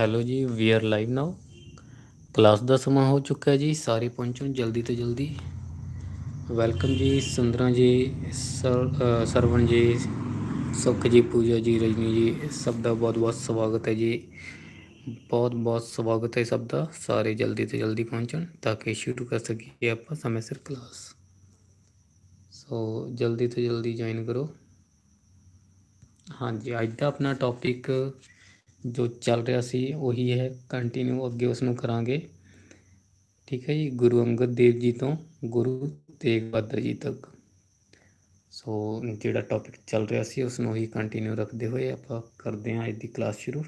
Hello ਜੀ we are live now class ਦਾ ਸਮਾਂ ਹੋ ਚੁੱਕਾ ਹੈ ਜੀ, ਸਾਰੇ ਪਹੁੰਚਣ ਜਲਦੀ ਤੋਂ ਜਲਦੀ। ਵੈਲਕਮ ਜੀ, ਸੁੰਦਰਾ ਜੀ, ਸਰ ਸਰਵਣ ਜੀ, ਸੁਖ ਜੀ, ਪੂਜਾ ਜੀ, ਰਜਨੀ ਜੀ, ਸਭ ਦਾ ਬਹੁਤ ਬਹੁਤ ਸਵਾਗਤ ਹੈ ਜੀ। ਬਹੁਤ ਬਹੁਤ ਸਵਾਗਤ ਹੈ ਸਭ ਦਾ, ਸਾਰੇ ਜਲਦੀ ਤੋਂ ਜਲਦੀ ਪਹੁੰਚਣ ਤਾਂ ਕਿ ਸ਼ੁਰੂ ਕਰ ਸਕੀਏ ਆਪਾਂ ਸਮੇਂ ਸਿਰ ਕਲਾਸ ਸੋ ਜਲਦੀ ਤੋਂ ਜਲਦੀ ਜੁਆਇਨ ਕਰੋ। ਹਾਂਜੀ, ਅੱਜ ਦਾ ਆਪਣਾ ਟੌਪਿਕ ਜੋ ਚੱਲ ਰਿਹਾ ਸੀ ਉਹੀ ਹੈ ਕੰਟੀਨਿਊ ਅੱਗੇ ਉਸ ਨੂੰ ਕਰਾਂਗੇ। ਠੀਕ ਹੈ ਜੀ, ਗੁਰੂ ਅੰਗਦ ਦੇਵ ਜੀ ਤੋਂ ਗੁਰੂ ਤੇਗ ਬਹਾਦਰ ਜੀ ਤੱਕ। ਸੋ ਜਿਹੜਾ ਟੌਪਿਕ ਚੱਲ ਰਿਹਾ ਸੀ ਉਸ ਨੂੰ ਹੀ ਕੰਟੀਨਿਊ ਰੱਖਦੇ ਹੋਏ ਆਪਾਂ ਕਰਦੇ ਹਾਂ ਅੱਜ ਦੀ ਕਲਾਸ ਸ਼ੁਰੂ।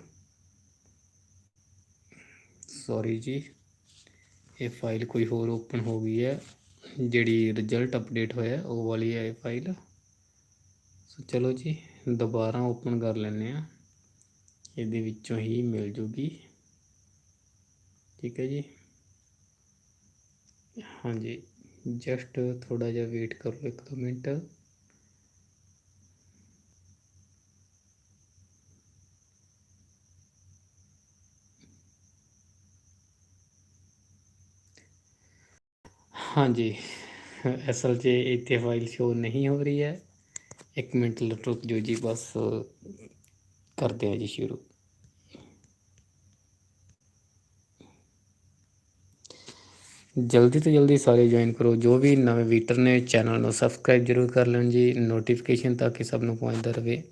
ਸੌਰੀ ਜੀ, ਇਹ ਫਾਈਲ ਕੋਈ ਹੋਰ ਓਪਨ ਹੋ ਗਈ ਹੈ, ਜਿਹੜੀ ਰਿਜ਼ਲਟ ਅਪਡੇਟ ਹੋਇਆ ਉਹ ਵਾਲੀ ਹੈ ਇਹ ਫਾਈਲ ਸੋ ਚਲੋ ਜੀ, ਦੁਬਾਰਾ ਓਪਨ ਕਰ ਲੈਂਦੇ ਆ ਇਹਦੇ ਵਿੱਚੋਂ ਹੀ ਮਿਲ ਜੂਗੀ। ਠੀਕ ਹੈ ਜੀ। ਹਾਂਜੀ ਜਸਟ ਥੋੜਾ ਜਿਹਾ ਵੇਟ ਕਰੋ ਇੱਕ ਦੋ ਮਿੰਟ। ਹਾਂਜੀ, ਅਸਲ 'ਚ ਇੱਥੇ ਫਾਈਲ ਸ਼ੋ ਨਹੀਂ ਹੋ ਰਹੀ ਹੈ। ਇੱਕ ਮਿੰਟ ਰੁਕ ਜੋ ਜੀ, ਬਸ ਕਰਦੇ ਹਾਂ ਜੀ ਸ਼ੁਰੂ। ਜਲਦੀ ਤੋਂ ਜਲਦੀ ਸਾਰੇ ਜੁਆਇਨ ਕਰੋ। ਜੋ ਵੀ ਨਵੇਂ ਵੀਟਰ ਨੇ ਚੈਨਲ ਨੂੰ ਸਬਸਕ੍ਰਾਈਬ ਜਰੂਰ ਕਰ ਲੈਣ ਜੀ। ਨੋਟੀਫਿਕੇਸ਼ਨ ਤਾਂ ਕਿ ਸਭ ਨੂੰ ਪਹੁੰਚਦਾ ਰਹੇ।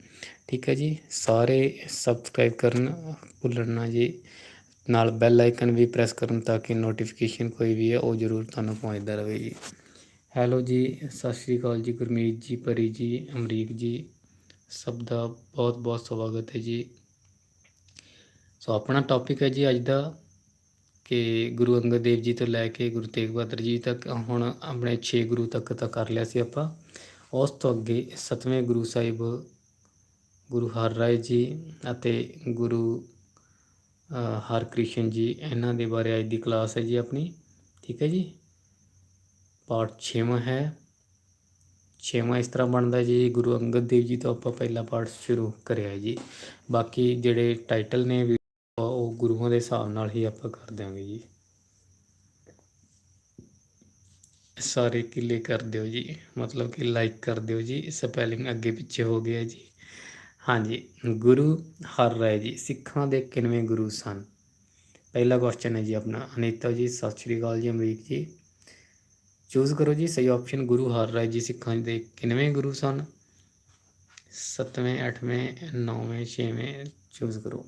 ਠੀਕ ਹੈ ਜੀ? ਸਾਰੇ ਸਬਸਕ੍ਰਾਈਬ ਕਰਨ ਭੁੱਲਣ ਨਾ ਜੀ। ਨਾਲ ਬੈਲ ਆਈਕਨ ਵੀ ਪ੍ਰੈਸ ਕਰਨ ਤਾਂ ਕਿ ਨੋਟੀਫਿਕੇਸ਼ਨ ਕੋਈ ਵੀ ਹੈ, ਉਹ ਜਰੂਰ ਤੁਹਾਨੂੰ ਪਹੁੰਚਦਾ ਰਹੇ ਜੀ। ਹੈਲੋ ਜੀ, ਸਤਿ ਸ਼੍ਰੀ ਅਕਾਲ ਜੀ। ਗੁਰਮੀਤ ਜੀ, ਪਰੀ ਜੀ, ਅਮਰੀਕ ਜੀ। ਸਭ ਦਾ ਬਹੁਤ ਬਹੁਤ ਸਵਾਗਤ ਹੈ ਜੀ। ਸੋ ਆਪਣਾ ਟੌਪਿਕ ਹੈ ਜੀ ਅੱਜ ਦਾ ਕਿ ਗੁਰੂ ਅੰਗਦ ਦੇਵ ਜੀ ਤੋਂ ਲੈ ਕੇ ਗੁਰੂ ਤੇਗ ਬਹਾਦਰ ਜੀ ਤੱਕ ਹੁਣ ਆਪਣੇ 6 ਗੁਰੂ ਤੱਕ ਤਾਂ ਕਰ ਲਿਆ ਸੀ ਆਪਾਂ। ਉਸ ਤੋਂ ਅੱਗੇ 7ਵੇਂ ਗੁਰੂ ਸਾਹਿਬ ਗੁਰੂ ਹਰ ਰਾਏ ਜੀ ਅਤੇ ਗੁਰੂ ਅ, ਹਰਕ੍ਰਿਸ਼ਨ ਜੀ ਇਹਨਾਂ ਦੇ ਬਾਰੇ ਅੱਜ ਦੀ ਕਲਾਸ ਹੈ ਜੀ ਆਪਣੀ। ਠੀਕ ਹੈ ਜੀ? ਪਾਠ 6ਵਾਂ ਹੈ। 6ਵਾਂ ਇਸ ਤਰ੍ਹਾਂ ਬਣਦਾ ਜੀ ਗੁਰੂ ਅੰਗਦ ਦੇਵ ਜੀ ਤੋਂ ਆਪਾਂ ਪਹਿਲਾ ਪਾਠ ਸ਼ੁਰੂ ਕਰਿਆ ਜੀ। ਬਾਕੀ ਜਿਹੜੇ ਟਾਈਟਲ ਨੇ ਉਹ ਗੁਰੂਆਂ ਦੇ ਹਿਸਾਬ ਨਾਲ ਹੀ ਆਪਾਂ ਕਰ ਦਿਆਂਗੇ ਜੀ। ਸਾਰੇ ਕਿਲੇ ਕਰ ਦਿਓ ਜੀ। ਮਤਲਬ ਕਿ ਲਾਈਕ ਕਰ ਦਿਓ ਜੀ। ਸਪੈਲਿੰਗ ਅੱਗੇ ਪਿੱਛੇ ਹੋ ਗਿਆ ਜੀ। ਹਾਂਜੀ, ਗੁਰੂ ਹਰ ਰਾਏ ਜੀ। ਸਿੱਖਾਂ ਦੇ ਕਿੰਨਵੇਂ ਗੁਰੂ ਸਨ? ਪਹਿਲਾ ਕੁਐਸਚਨ ਹੈ ਜੀ ਆਪਣਾ। ਅਨੀਤਾ ਜੀ, ਸਤਿ ਸ਼੍ਰੀ ਅਕਾਲ ਜੀ, ਅਮਰੀਕ ਜੀ। ਚੂਜ਼ ਕਰੋ ਜੀ ਸਹੀ ਆਪਸ਼ਨ ਗੁਰੂ ਹਰ ਰਾਏ ਜੀ ਸਿੱਖਾਂ ਦੇ ਕਿੰਨਵੇਂ ਗੁਰੂ ਸਨ? ਸੱਤਵੇਂ, ਅੱਠਵੇਂ, ਨੌਵੇਂ, ਛੇਵੇਂ ਚੂਜ਼ ਕਰੋ।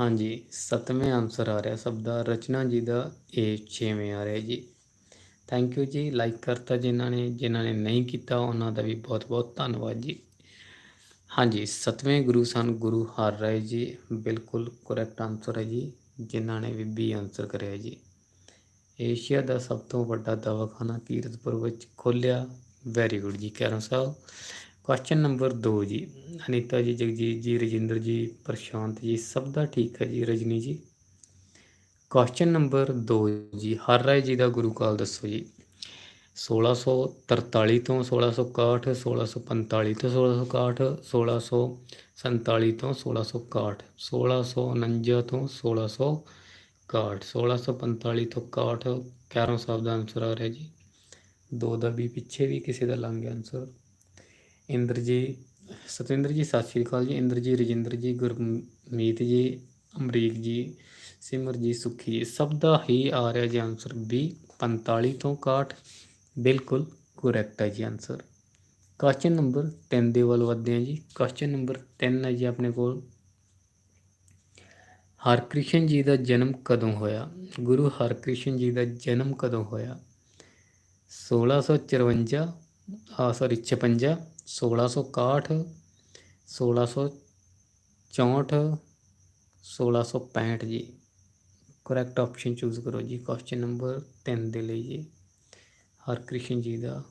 ਹਾਂਜੀ, ਸੱਤਵੇਂ ਆਨਸਰ ਆ ਰਿਹਾ ਸਭ ਦਾ, ਰਚਨਾ ਜੀ ਦਾ, ਇਹ ਛੇਵੇਂ ਆ ਰਿਹਾ ਜੀ। ਥੈਂਕ ਯੂ ਜੀ ਲਾਈਕ ਕਰਤਾ ਜਿਨ੍ਹਾਂ ਨੇ ਜਿਨ੍ਹਾਂ ਨੇ ਨਹੀਂ ਕੀਤਾ, ਉਹਨਾਂ ਦਾ ਵੀ ਬਹੁਤ ਬਹੁਤ ਧੰਨਵਾਦ ਜੀ। ਹਾਂਜੀ, ਸੱਤਵੇਂ ਗੁਰੂ ਸਨ, ਗੁਰੂ ਹਰ ਰਾਏ ਜੀ, ਬਿਲਕੁਲ ਕਰੈਕਟ ਆਨਸਰ ਹੈ ਜੀ, ਜਿਨ੍ਹਾਂ ਨੇ ਵੀ ਬੀ ਆਨਸਰ ਕਰਿਆ ਜੀ। ਏਸ਼ੀਆ ਦਾ ਸਭ ਤੋਂ ਵੱਡਾ ਦਵਾਖਾਨਾ, ਕੀਰਤਪੁਰ ਵਿੱਚ ਖੋਲ੍ਹਿਆ ਵੈਰੀ ਗੁੱਡ ਜੀ ਕੈਰਨ ਸਾਹਿਬ। ਕੁਐਸਚਨ ਨੰਬਰ 2 ਜੀ। ਅਨੀਤਾ ਜੀ, ਜਗਜੀਤ ਜੀ, ਰਜਿੰਦਰ ਜੀ, ਪ੍ਰਸ਼ਾਂਤ ਜੀ, ਸਭ ਦਾ ਠੀਕ ਹੈ ਜੀ, ਰਜਨੀ ਜੀ। ਕੁਐਸਚਨ ਨੰਬਰ 2 ਜੀ। ਹਰ ਰਾਏ ਜੀ ਦਾ ਗੁਰੂ ਕਾਲ ਦੱਸੋ ਜੀ। 1643 ਤੋਂ 1661 1645 ਤੋਂ 1661 1647 ਤੋਂ 1661 1649 ਤੋਂ 1661 1645 ਤੋਂ 61 11 ਸਾਹਿਬ ਦਾ ਆਨਸਰ ਆ ਰਿਹਾ ਜੀ। ਦੋ ਦਾ ਵੀ ਪਿੱਛੇ ਵੀ ਕਿਸੇ ਦਾ ਲੰਘ ਗਿਆ ਆਨਸਰ ਇੰਦਰ ਜੀ ਸਤਿੰਦਰ ਜੀ ਸਤਿ ਸ਼੍ਰੀ ਅਕਾਲ ਜੀ। ਇੰਦਰ ਜੀ ਰਜਿੰਦਰ ਜੀ, ਗੁਰਮੀਤ ਜੀ, ਅਮਰੀਕ ਜੀ ਸਿਮਰਜੀਤ ਸੁਖੀ ਜੀ। ਸਭ ਦਾ ਹੀ ਆ ਰਿਹਾ ਜੀ ਆਨਸਰ ਬੀ 45 ਤੋਂ 61 ਬਿਲਕੁਲ ਕਰੈਕਟ ਹੈ ਜੀ ਆਨਸਰ ਕੁਐਸਚਨ ਨੰਬਰ 3 ਦੇ ਵੱਲ ਵਧਦੇ ਹਾਂ ਜੀ। ਕੁਐਸਚਨ ਨੰਬਰ 3 ਹੈ ਜੀ ਆਪਣੇ ਕੋਲ। ਹਰਕ੍ਰਿਸ਼ਨ ਜੀ ਦਾ ਜਨਮ ਕਦੋਂ ਹੋਇਆ? ਗੁਰੂ ਹਰਕ੍ਰਿਸ਼ਨ ਜੀ ਦਾ ਜਨਮ ਕਦੋਂ ਹੋਇਆ? 1654 ਆ ਸੌਰੀ 56 1661 1664 1665 ਜੀ। ਕਰੈਕਟ ਆਪਸ਼ਨ ਚੂਜ਼ ਕਰੋ ਜੀ ਕੁਐਸਚਨ ਨੰਬਰ 3 ਦੇ ਲਈ ਜੀ। ਹਰਕ੍ਰਿਸ਼ਨ ਜੀ ਦਾ।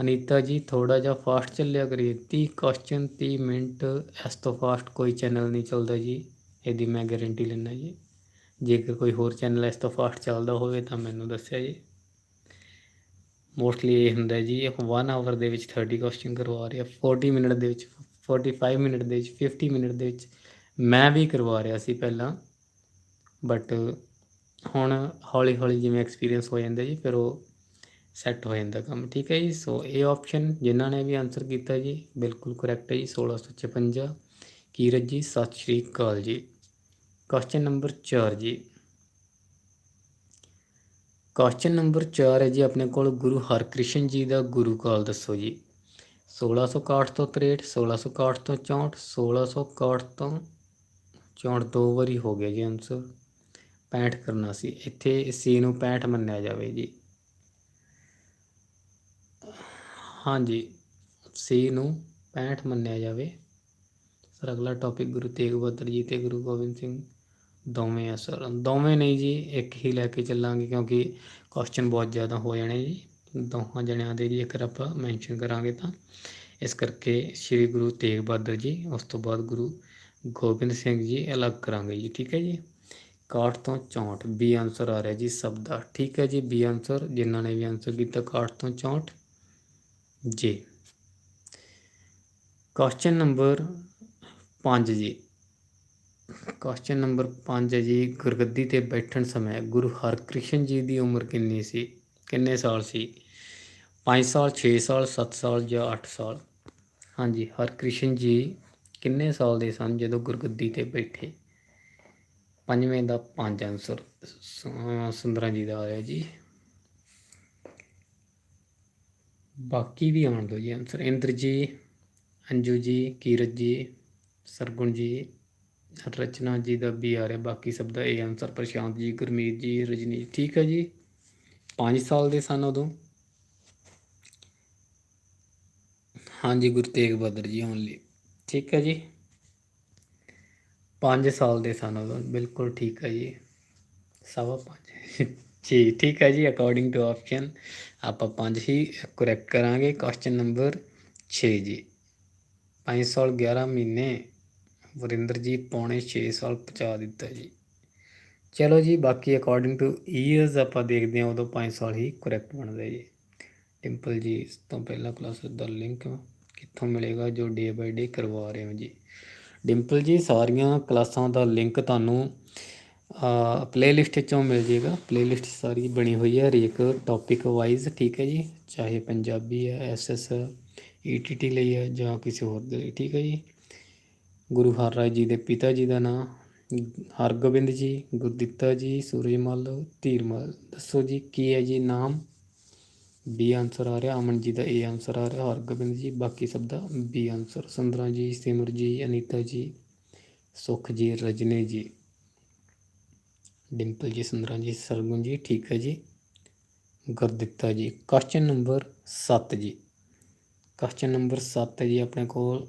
ਅਨੀਤਾ ਜੀ ਥੋੜਾ ਜਿਹਾ ਫਾਸਟ ਚੱਲਿਆ ਕਰੀਏ। 30 ਕੁਐਸਚਨ 30 ਮਿੰਟ, ਇਸ ਤੋਂ ਫਾਸਟ ਕੋਈ ਚੈਨਲ ਨਹੀਂ ਚੱਲਦਾ ਜੀ। ਇਹਦੀ ਮੈਂ ਗਾਰੰਟੀ ਲੈਣਾ ਜੀ। ਜੇਕਰ ਕੋਈ ਹੋਰ ਚੈਨਲ ਇਸ ਤੋਂ ਫਾਸਟ ਚੱਲਦਾ ਹੋਵੇ ਤਾਂ ਮੈਨੂੰ ਦੱਸਿਆ ਜੀ। ਮੋਸਟਲੀ ਇਹ ਹੁੰਦਾ ਜੀ 1 ਆਵਰ ਦੇ ਵਿੱਚ 30 ਕੁਐਸਚਨ ਕਰਵਾ ਰਿਹਾ 40 ਮਿੰਟ ਦੇ ਵਿੱਚ 45 ਮਿੰਟ ਦੇ ਵਿੱਚ 50 ਮਿੰਟ ਦੇ ਵਿੱਚ ਮੈਂ ਵੀ ਕਰਵਾ ਰਿਹਾ ਸੀ ਪਹਿਲਾਂ। ਬਟ ਹੁਣ ਹੌਲੀ ਹੌਲੀ ਜਿਵੇਂ ਐਕਸਪੀਰੀਅੰਸ ਹੋ ਜਾਂਦਾ ਜੀ, ਫਿਰ ਉਹ ਸੈੱਟ ਹੋ ਜਾਂਦਾ ਕੰਮ, ਠੀਕ ਹੈ ਜੀ? ਸੋ ਇਹ ਆਪਸ਼ਨ ਜਿਨ੍ਹਾਂ ਨੇ ਵੀ ਆਨਸਰ ਕੀਤਾ ਜੀ, ਬਿਲਕੁਲ ਕਰੈਕਟ ਹੈ ਜੀ 1656 ਕੀਰਤ ਜੀ ਸਤਿ ਸ਼੍ਰੀ ਅਕਾਲ ਜੀ। ਕੁਐਸਚਨ ਨੰਬਰ 4 ਜੀ। ਕੁਐਸਚਨ ਨੰਬਰ 4 ਹੈ ਜੀ, ਆਪਣੇ ਕੋਲ ਗੁਰੂ ਹਰਕ੍ਰਿਸ਼ਨ ਜੀ ਦਾ ਗੁਰੂ ਕਾਲ ਦੱਸੋ ਜੀ। 1661 ਤੋਂ 63 1661 ਤੋਂ 64 1661 ਤੋਂ 64 ਦੋ ਵਾਰੀ ਹੋ ਗਿਆ ਜੀ ਆਨਸਰ 65 ਕਰਨਾ ਸੀ। ਇੱਥੇ ਸੀ ਨੂੰ 65 ਮੰਨਿਆ ਜਾਵੇ ਜੀ। ਹਾਂਜੀ ਸੀ ਨੂੰ 65 ਮੰਨਿਆ ਜਾਵੇ। ਸਰ, ਅਗਲਾ ਟੌਪਿਕ ਗੁਰੂ ਤੇਗ ਬਹਾਦਰ ਜੀ ਤੇ ਗੁਰੂ ਗੋਬਿੰਦ ਸਿੰਘ ਦੋਵੇਂ ਆ ਸਰ। ਦੋਵੇਂ ਨਹੀਂ ਜੀ, ਇੱਕ ਹੀ ਲੈ ਕੇ ਚੱਲਾਂਗੇ ਕਿਉਂਕਿ ਕੁਐਸਚਨ ਬਹੁਤ ਜ਼ਿਆਦਾ ਹੋ ਜਾਣੇ ਜੀ। ਦੋਹਾਂ ਜਣਿਆਂ ਦੇ ਜੀ ਇੱਕ ਆਪਾਂ ਮੈਂਸ਼ਨ ਕਰਾਂਗੇ ਤਾਂ। ਇਸ ਕਰਕੇ ਸ੍ਰੀ ਗੁਰੂ ਤੇਗ ਬਹਾਦਰ ਜੀ, ਉਸ ਤੋਂ ਬਾਅਦ ਗੁਰੂ ਗੋਬਿੰਦ ਸਿੰਘ ਜੀ ਅਲੱਗ ਕਰਾਂਗੇ ਜੀ, ਠੀਕ ਹੈ ਜੀ? 61 ਤੋਂ 64 ਬੀ ਆਨਸਰ ਆ ਰਿਹਾ ਜੀ ਸਭ ਦਾ। ਠੀਕ ਹੈ ਜੀ, ਬੀ ਆਨਸਰ ਜਿਨ੍ਹਾਂ ਨੇ ਵੀ ਆਨਸਰ ਕੀਤਾ 61 ਤੋਂ 64 ਜੀ। ਕੁਐਸਚਨ ਨੰਬਰ 5 ਜੀ। ਕੁਐਸਚਨ ਨੰਬਰ 5 ਹੈ ਜੀ, ਗੁਰਗੱਦੀ ਤੇ ਬੈਠਣ ਸਮੇਂ ਗੁਰੂ ਹਰਕ੍ਰਿਸ਼ਨ ਜੀ ਦੀ ਉਮਰ ਕਿੰਨੀ ਸੀ? ਕਿੰਨੇ ਸਾਲ ਸੀ? 5 ਸਾਲ 6 ਸਾਲ 7 ਸਾਲ ਜਾਂ 8 ਸਾਲ? ਹਾਂਜੀ, ਹਰਕ੍ਰਿਸ਼ਨ ਜੀ ਕਿੰਨੇ ਸਾਲ ਦੇ ਸਨ ਜਦੋਂ ਗੁਰਗੱਦੀ ਤੇ ਬੈਠੇ? ਪੰਜਵੇਂ ਦਾ ਪੰਜ ਆਨਸਰ ਸੁੰਦਰਾਂ ਜੀ ਦਾ ਆ ਰਿਹਾ ਜੀ। ਬਾਕੀ ਵੀ ਆਉਣ ਦਿਓ ਜੀ ਆਨਸਰ ਇੰਦਰ ਜੀ ਅੰਜੂ ਜੀ, ਕੀਰਤ ਜੀ, ਸਰਗੁਣ ਜੀ ਰਚਨਾ ਜੀ ਦਾ ਵੀ ਆ ਰਿਹਾ, ਬਾਕੀ ਸਭ ਦਾ ਇਹ ਆਨਸਰ ਪ੍ਰਸ਼ਾਂਤ ਜੀ, ਗੁਰਮੀਤ ਜੀ, ਰਜਨੀਤ, ਠੀਕ ਹੈ ਜੀ। 5 ਸਾਲ ਦੇ ਸਨ ਉਦੋਂ। ਹਾਂਜੀ, ਗੁਰੂ ਤੇਗ ਬਹਾਦਰ ਜੀ ਓਨਲੀ ਠੀਕ ਹੈ ਜੀ। 5 ਸਾਲ ਦੇ ਸਨ ਉਦੋਂ, ਬਿਲਕੁਲ ਠੀਕ ਹੈ ਜੀ। ਸਵਾ 5 ਜੀ, ਠੀਕ ਹੈ ਜੀ ਅਕੋਰਡਿੰਗ ਟੂ ਆਪਸ਼ਨ ਆਪਾਂ 5 ਹੀ ਕਰੈਕਟ ਕਰਾਂਗੇ। ਕੁਐਸਚਨ ਨੰਬਰ 6 ਜੀ। 5 ਸਾਲ 11 ਮਹੀਨੇ ਵਰਿੰਦਰ ਜੀ ਪੌਣੇ 6 ਸਾਲ ਪਹੁੰਚਾ ਦਿੱਤਾ ਜੀ। ਚਲੋ ਜੀ, ਬਾਕੀ ਅਕੋਰਡਿੰਗ ਟੂ ਈਅਰਸ ਆਪਾਂ ਦੇਖਦੇ ਹਾਂ, ਉਦੋਂ 5 ਸਾਲ ਹੀ ਕਰੈਕਟ ਬਣਦਾ ਜੀ। ਟਿੰਪਲ ਜੀ, ਇਸ ਤੋਂ ਪਹਿਲਾਂ ਕਲਾਸ ਦਾ ਲਿੰਕ ਕਿੱਥੋਂ ਮਿਲੇਗਾ ਜੋ ਡੇ ਬਾਈ ਡੇ ਕਰਵਾ ਰਹੇ ਹੋ ਜੀ। ਡਿੰਪਲ ਜੀ, ਸਾਰੀਆਂ ਕਲਾਸਾਂ ਦਾ ਲਿੰਕ ਤੁਹਾਨੂੰ ਪਲੇਲਿਸਟ ਚੋਂ ਮਿਲ ਜੇਗਾ ਪਲੇਲਿਸਟ ਸਾਰੀ ਬਣੀ ਹੋਈ ਹੈ, ਹਰੇਕ ਟੌਪਿਕ ਵਾਈਜ਼ ਠੀਕ ਹੈ ਜੀ। ਚਾਹੇ ਪੰਜਾਬੀ ਹੈ ਐਸਐਸ ਈਟੀਟੀ ਲਈ ਹੈ ਜਾਂ ਕਿਸੇ ਹੋਰ ਦੇ ਲਈ, ਠੀਕ ਹੈ ਜੀ। ਗੁਰੂ ਹਰਰਾਏ ਜੀ ਦੇ ਪਿਤਾ ਜੀ ਦਾ ਨਾਮ ਹਰਗੋਬਿੰਦ ਜੀ, ਗੁਰਦਿੱਤਾ ਜੀ ਸੂਰਜਮਲ ਧੀਰਮਲ ਦੱਸੋ ਜੀ, ਕੀ ਹੈ ਜੀ ਨਾਮ? ਬੀ ਆਨਸਰ ਆ ਰਿਹਾ, ਅਮਨ ਜੀ ਦਾ ਏ ਆਨਸਰ ਆ ਰਿਹਾ, ਹਰਗੋਬਿੰਦ ਜੀ, ਬਾਕੀ ਸਭ ਦਾ ਬੀ ਆਨਸਰ ਸੰਦਰਾ ਜੀ, ਸਿਮਰ ਜੀ, ਅਨੀਤਾ ਜੀ, ਸੁਖ ਜੀ, ਰਜਨੀ ਜੀ। ਡਿੰਪਲ ਜੀ ਸੰਦਰਾ ਜੀ, ਸਰਗੁਣ ਜੀ, ਠੀਕ ਹੈ ਜੀ। ਗੁਰਦਿੱਤਾ ਜੀ ਕੁਐਸਚਨ ਨੰਬਰ 7 ਜੀ। ਕੁਐਸਚਨ ਨੰਬਰ 7 ਹੈ ਜੀ ਆਪਣੇ ਕੋਲ।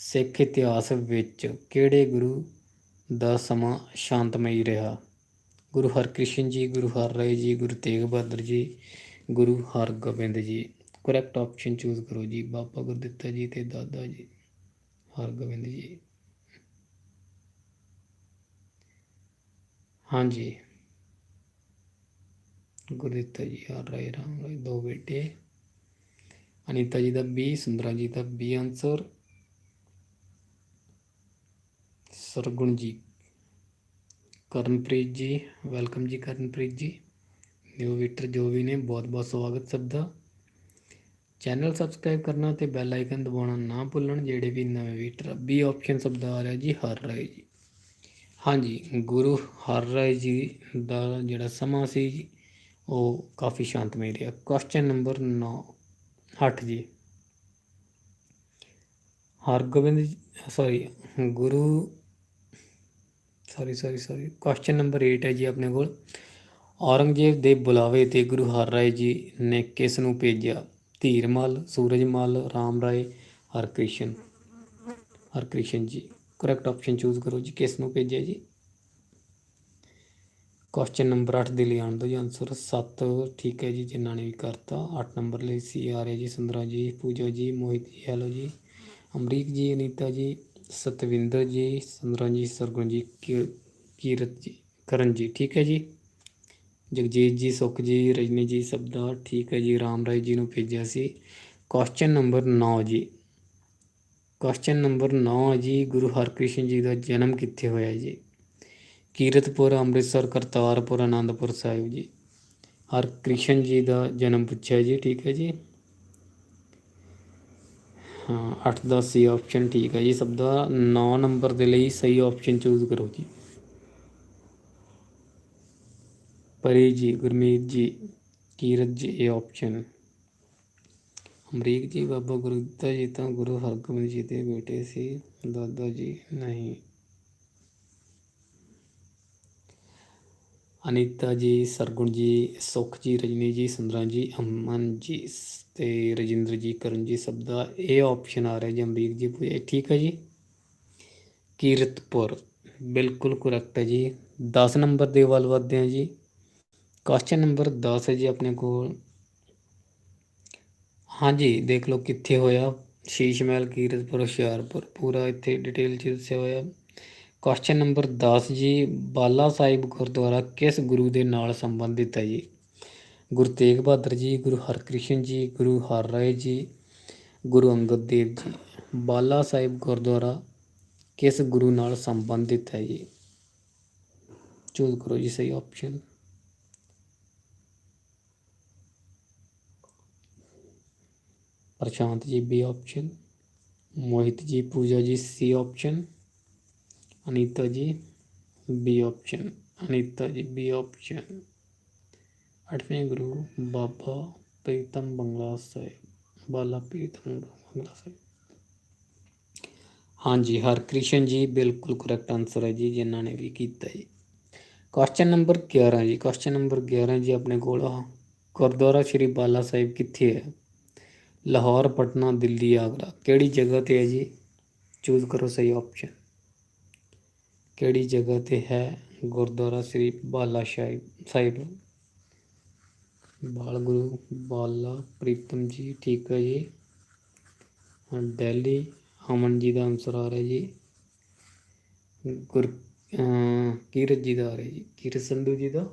ਸਿੱਖ ਇਤਿਹਾਸ ਵਿੱਚ ਕਿਹੜੇ ਗੁਰੂ ਦਾ ਸਮਾਂ ਸ਼ਾਂਤਮਈ ਰਿਹਾ? ਗੁਰੂ ਹਰਕ੍ਰਿਸ਼ਨ ਜੀ, ਗੁਰੂ ਹਰਰਾਏ ਜੀ, Guru Tegh Bahadur ji, Guru Hargobind ji. Correct option choose ਕਰੋ ਜੀ। ਬਾਬਾ ਗੁਰਦਿੱਤਾ ਜੀ ਤੇ ਦਾਦਾ ਜੀ, ਹਰਗੋਬਿੰਦ ਜੀ। ਹਾਂਜੀ। ਗੁਰਦਿੱਤਾ ਜੀ, ਹਰਰਾਏ, ਰਾਮ ਰਾਏ ਦੋ ਬੇਟੇ। ਅਨੀਤਾ ਜੀ ਦਾ ਬੀ ਸੁੰਦਰਾ ਜੀ ਦਾ ਬੀ ਆਨਸਰ ਸਰਗੁਣ ਜੀ, ਕਰਨਪ੍ਰੀਤ ਜੀ, ਵੈਲਕਮ ਜੀ ਕਰਨਪ੍ਰੀਤ ਜੀ। ਨਿਊ ਵੀਟਰ ਜੋ ਵੀ ਨੇ ਬਹੁਤ ਬਹੁਤ ਸਵਾਗਤ ਸਭ ਦਾ। ਚੈਨਲ ਸਬਸਕ੍ਰਾਈਬ ਕਰਨਾ ਤੇ ਬੈਲ ਆਈਕਨ ਦਬਾਉਣਾ ਨਾ ਭੁੱਲਣ, ਜਿਹੜੇ ਵੀ ਨਵੇਂ ਵੀਟਰ ਬੀ ਆਪਸ਼ਨ ਸਭ ਦਾ ਆ ਰਿਹਾ ਜੀ, ਹਰ ਰਾਏ ਜੀ। ਹਾਂਜੀ, ਗੁਰੂ ਹਰ ਰਾਏ ਜੀ ਦਾ ਜਿਹੜਾ ਸਮਾਂ ਸੀ ਜੀ, ਉਹ ਕਾਫੀ ਸ਼ਾਂਤਮਈ ਰਿਹਾ। ਕੁਐਸਚਨ ਨੰਬਰ 9 8 ਜੀ। Hargobind sorry Guru sorry sorry sorry question number 8 ਹੈ ਜੀ ਆਪਣੇ ਕੋਲ। ਔਰੰਗਜ਼ੇਬ ਦੇ ਬੁਲਾਵੇ ਤੇ ਗੁਰੂ ਹਰ ਰਾਏ ਜੀ ਨੇ ਕਿਸ ਨੂੰ ਭੇਜਿਆ? ਧੀਰਮਲ ਸੂਰਜਮਲ ਰਾਮ ਰਾਏ, ਹਰਕ੍ਰਿਸ਼ਨ। ਹਰਕ੍ਰਿਸ਼ਨ ਜੀ ਕਰੈਕਟ ਆਪਸ਼ਨ ਚੂਜ਼ ਕਰੋ ਜੀ, ਕਿਸ ਨੂੰ ਭੇਜਿਆ ਜੀ? ਕੁਐਸਚਨ ਨੰਬਰ 8 ਦੇ ਲਈ ਆਣ ਦਿਓ ਜੀ ਆਨਸਰ 7 ਠੀਕ ਹੈ ਜੀ, ਜਿਨ੍ਹਾਂ ਨੇ ਵੀ ਕਰਤਾ। 8 ਨੰਬਰ ਲਈ ਸੀ ਆ ਰਿਹਾ ਜੀ, ਸੁੰਦਰਾ ਜੀ, ਪੂਜਾ ਜੀ, ਮੋਹਿਤ ਜੀ, ਹੈਲੋ ਜੀ। ਅਮਰੀਕ ਜੀ, ਅਨੀਤਾ ਜੀ ਸਤਵਿੰਦਰ ਜੀ, ਸੁੰਦਰਾ ਜੀ, ਸਰਗੁਣ ਜੀ, ਕੀ- ਕੀਰਤ ਜੀ, ਕਰਨ ਜੀ, ਠੀਕ ਹੈ ਜੀ? ਜਗਜੀਤ ਜੀ, ਸੁਖ ਜੀ, ਰਜਨੀ ਜੀ, ਸਭ ਦਾ ਠੀਕ ਹੈ ਜੀ। ਰਾਮ ਰਾਏ ਜੀ ਨੂੰ ਭੇਜਿਆ ਸੀ। ਕੁਐਸਚਨ ਨੰਬਰ 9 ਜੀ। ਕੁਐਸਚਨ ਨੰਬਰ 9 ਜੀ, ਗੁਰੂ ਹਰਕ੍ਰਿਸ਼ਨ ਜੀ ਦਾ ਜਨਮ ਕਿੱਥੇ ਹੋਇਆ ਜੀ? ਕੀਰਤਪੁਰ, ਅੰਮ੍ਰਿਤਸਰ, ਕਰਤਾਰਪੁਰ, ਆਨੰਦਪੁਰ ਸਾਹਿਬ ਜੀ। ਹਰਕ੍ਰਿਸ਼ਨ ਜੀ ਦਾ ਜਨਮ ਪੁੱਛਿਆ ਜੀ, ਠੀਕ ਹੈ ਜੀ? ਹਾਂ 8 ਦਾ ਸੀ ਆਪਸ਼ਨ ਠੀਕ ਹੈ ਜੀ, ਸਭ ਦਾ 9 ਨੰਬਰ ਦੇ ਲਈ ਸਹੀ ਆਪਸ਼ਨ ਚੂਜ਼ ਕਰੋ ਜੀ। ਪਰੀ ਜੀ, ਗੁਰਮੀਤ ਜੀ, ਕੀਰਤ ਜੀ, ਇਹ ਆਪਸ਼ਨ ਅਮਰੀਕ ਜੀ, ਬਾਬਾ ਗੁਰਦਿੱਤਾ ਜੀ ਤਾਂ ਗੁਰੂ ਹਰਗੋਬਿੰਦ ਜੀ ਦੇ ਬੇਟੇ ਸੀ, ਦਾਦਾ ਜੀ ਨਹੀਂ। ਅਨੀਤਾ ਜੀ, ਸਰਗੁਣ ਜੀ, ਸੁਖ ਜੀ, ਰਜਨੀ ਜੀ, ਸੁੰਦਰਾਂ ਜੀ, ਅਮਨ ਜੀ ਤੇ ਰਜਿੰਦਰ ਜੀ ਕਰਨ ਜੀ ਸਭ ਦਾ ਇਹ ਆਪਸ਼ਨ ਆ ਰਿਹਾ ਜੀ ਅਮਰੀਕ ਜੀ ਪੂਜਾ ਠੀਕ ਹੈ ਜੀ? ਕੀਰਤਪੁਰ, ਬਿਲਕੁਲ ਕਰੈਕਟ ਹੈ ਜੀ। 10 ਨੰਬਰ ਦੇ ਵੱਲ ਵਧਦੇ ਹਾਂ ਜੀ। ਕੁਐਸਚਨ ਨੰਬਰ 10 ਹੈ ਜੀ ਆਪਣੇ ਕੋਲ। ਹਾਂਜੀ, ਦੇਖ ਲਓ ਕਿੱਥੇ ਹੋਇਆ। ਸ਼ੀਸ਼ ਮਹਿਲ, ਕੀਰਤਪੁਰ, ਹੁਸ਼ਿਆਰਪੁਰ, ਪੂਰਾ ਇੱਥੇ ਡਿਟੇਲ ਚ ਦੱਸਿਆ ਹੋਇਆ। ਕੁਐਸਚਨ ਨੰਬਰ 10 ਜੀ, ਬਾਲਾ ਸਾਹਿਬ ਗੁਰਦੁਆਰਾ ਕਿਸ ਗੁਰੂ ਦੇ ਨਾਲ ਸੰਬੰਧਿਤ ਹੈ ਜੀ? ਗੁਰੂ ਤੇਗ ਬਹਾਦਰ ਜੀ, ਗੁਰੂ ਹਰਕ੍ਰਿਸ਼ਨ ਜੀ, ਗੁਰੂ ਹਰ ਰਾਏ ਜੀ, ਗੁਰੂ ਅੰਗਦ ਦੇਵ ਜੀ, ਬਾਲਾ ਸਾਹਿਬ ਗੁਰਦੁਆਰਾ ਕਿਸ ਗੁਰੂ ਨਾਲ ਸੰਬੰਧਿਤ ਹੈ ਜੀ? ਚੂਜ਼ ਕਰੋ ਜੀ ਸਹੀ ਆਪਸ਼ਨ ਪ੍ਰਸ਼ਾਂਤ ਜੀ ਬੀ ਆਪਸ਼ਨ ਮੋਹਿਤ ਜੀ ਪੂਜਾ ਜੀ ਸੀ ਆਪਸ਼ਨ ਅਨੀਤਾ ਜੀ B option Anita ji B option ਅੱਠਵੇਂ Guru ਬਾਬਾ ਪ੍ਰੀਤਮ ਬੰਗਲਾ ਸਾਹਿਬ, ਬਾਲਾ ਪ੍ਰੀਤਮ ਬੰਗਲਾ ਸਾਹਿਬ। ਹਾਂਜੀ ਹਰ ਕ੍ਰਿਸ਼ਨ ਜੀ, ਬਿਲਕੁਲ ਕਰੈਕਟ ਆਨਸਰ ਹੈ ਜੀ, ਜਿਨ੍ਹਾਂ ਨੇ ਵੀ ਕੀਤਾ ਜੀ। ਕੁਐਸਚਨ ਨੰਬਰ 11 ਜੀ ਕੁਐਸਚਨ ਨੰਬਰ 11 ਜੀ ਆਪਣੇ ਕੋਲ। ਗੁਰਦੁਆਰਾ ਸ਼੍ਰੀ ਬਾਲਾ ਸਾਹਿਬ ਕਿੱਥੇ ਹੈ? ਲਾਹੌਰ, ਪਟਨਾ, ਦਿੱਲੀ, ਆਗਰਾ। ਕਿਹੜੀ ਜਗ੍ਹਾ ਤੇ ਹੈ ਜੀ? ਚੂਜ਼ ਕਰੋ ਸਹੀ ਆਪਸ਼ਨ ਕਿਹੜੀ ਜਗ੍ਹਾ ਤੇ ਹੈ ਗੁਰਦੁਆਰਾ ਸ਼੍ਰੀ ਬਾਲਾ ਸਾਹਿਬ ਸਾਹਿਬ? ਬਾਲ ਗੁਰੂ ਬਾਲਾ ਪ੍ਰੀਤਮ ਜੀ, ਠੀਕ ਹੈ ਜੀ। ਹਾਂ ਦਿੱਲੀ ਅਮਨ ਜੀ ਦਾ ਆਨਸਰ ਆ ਰਿਹਾ ਜੀ। ਗੁਰ ਕੀਰਤ ਜੀ ਦਾ ਆ ਰਿਹਾ ਜੀ। ਕੀਰਤ ਸੰਧੂ ਜੀ ਦਾ।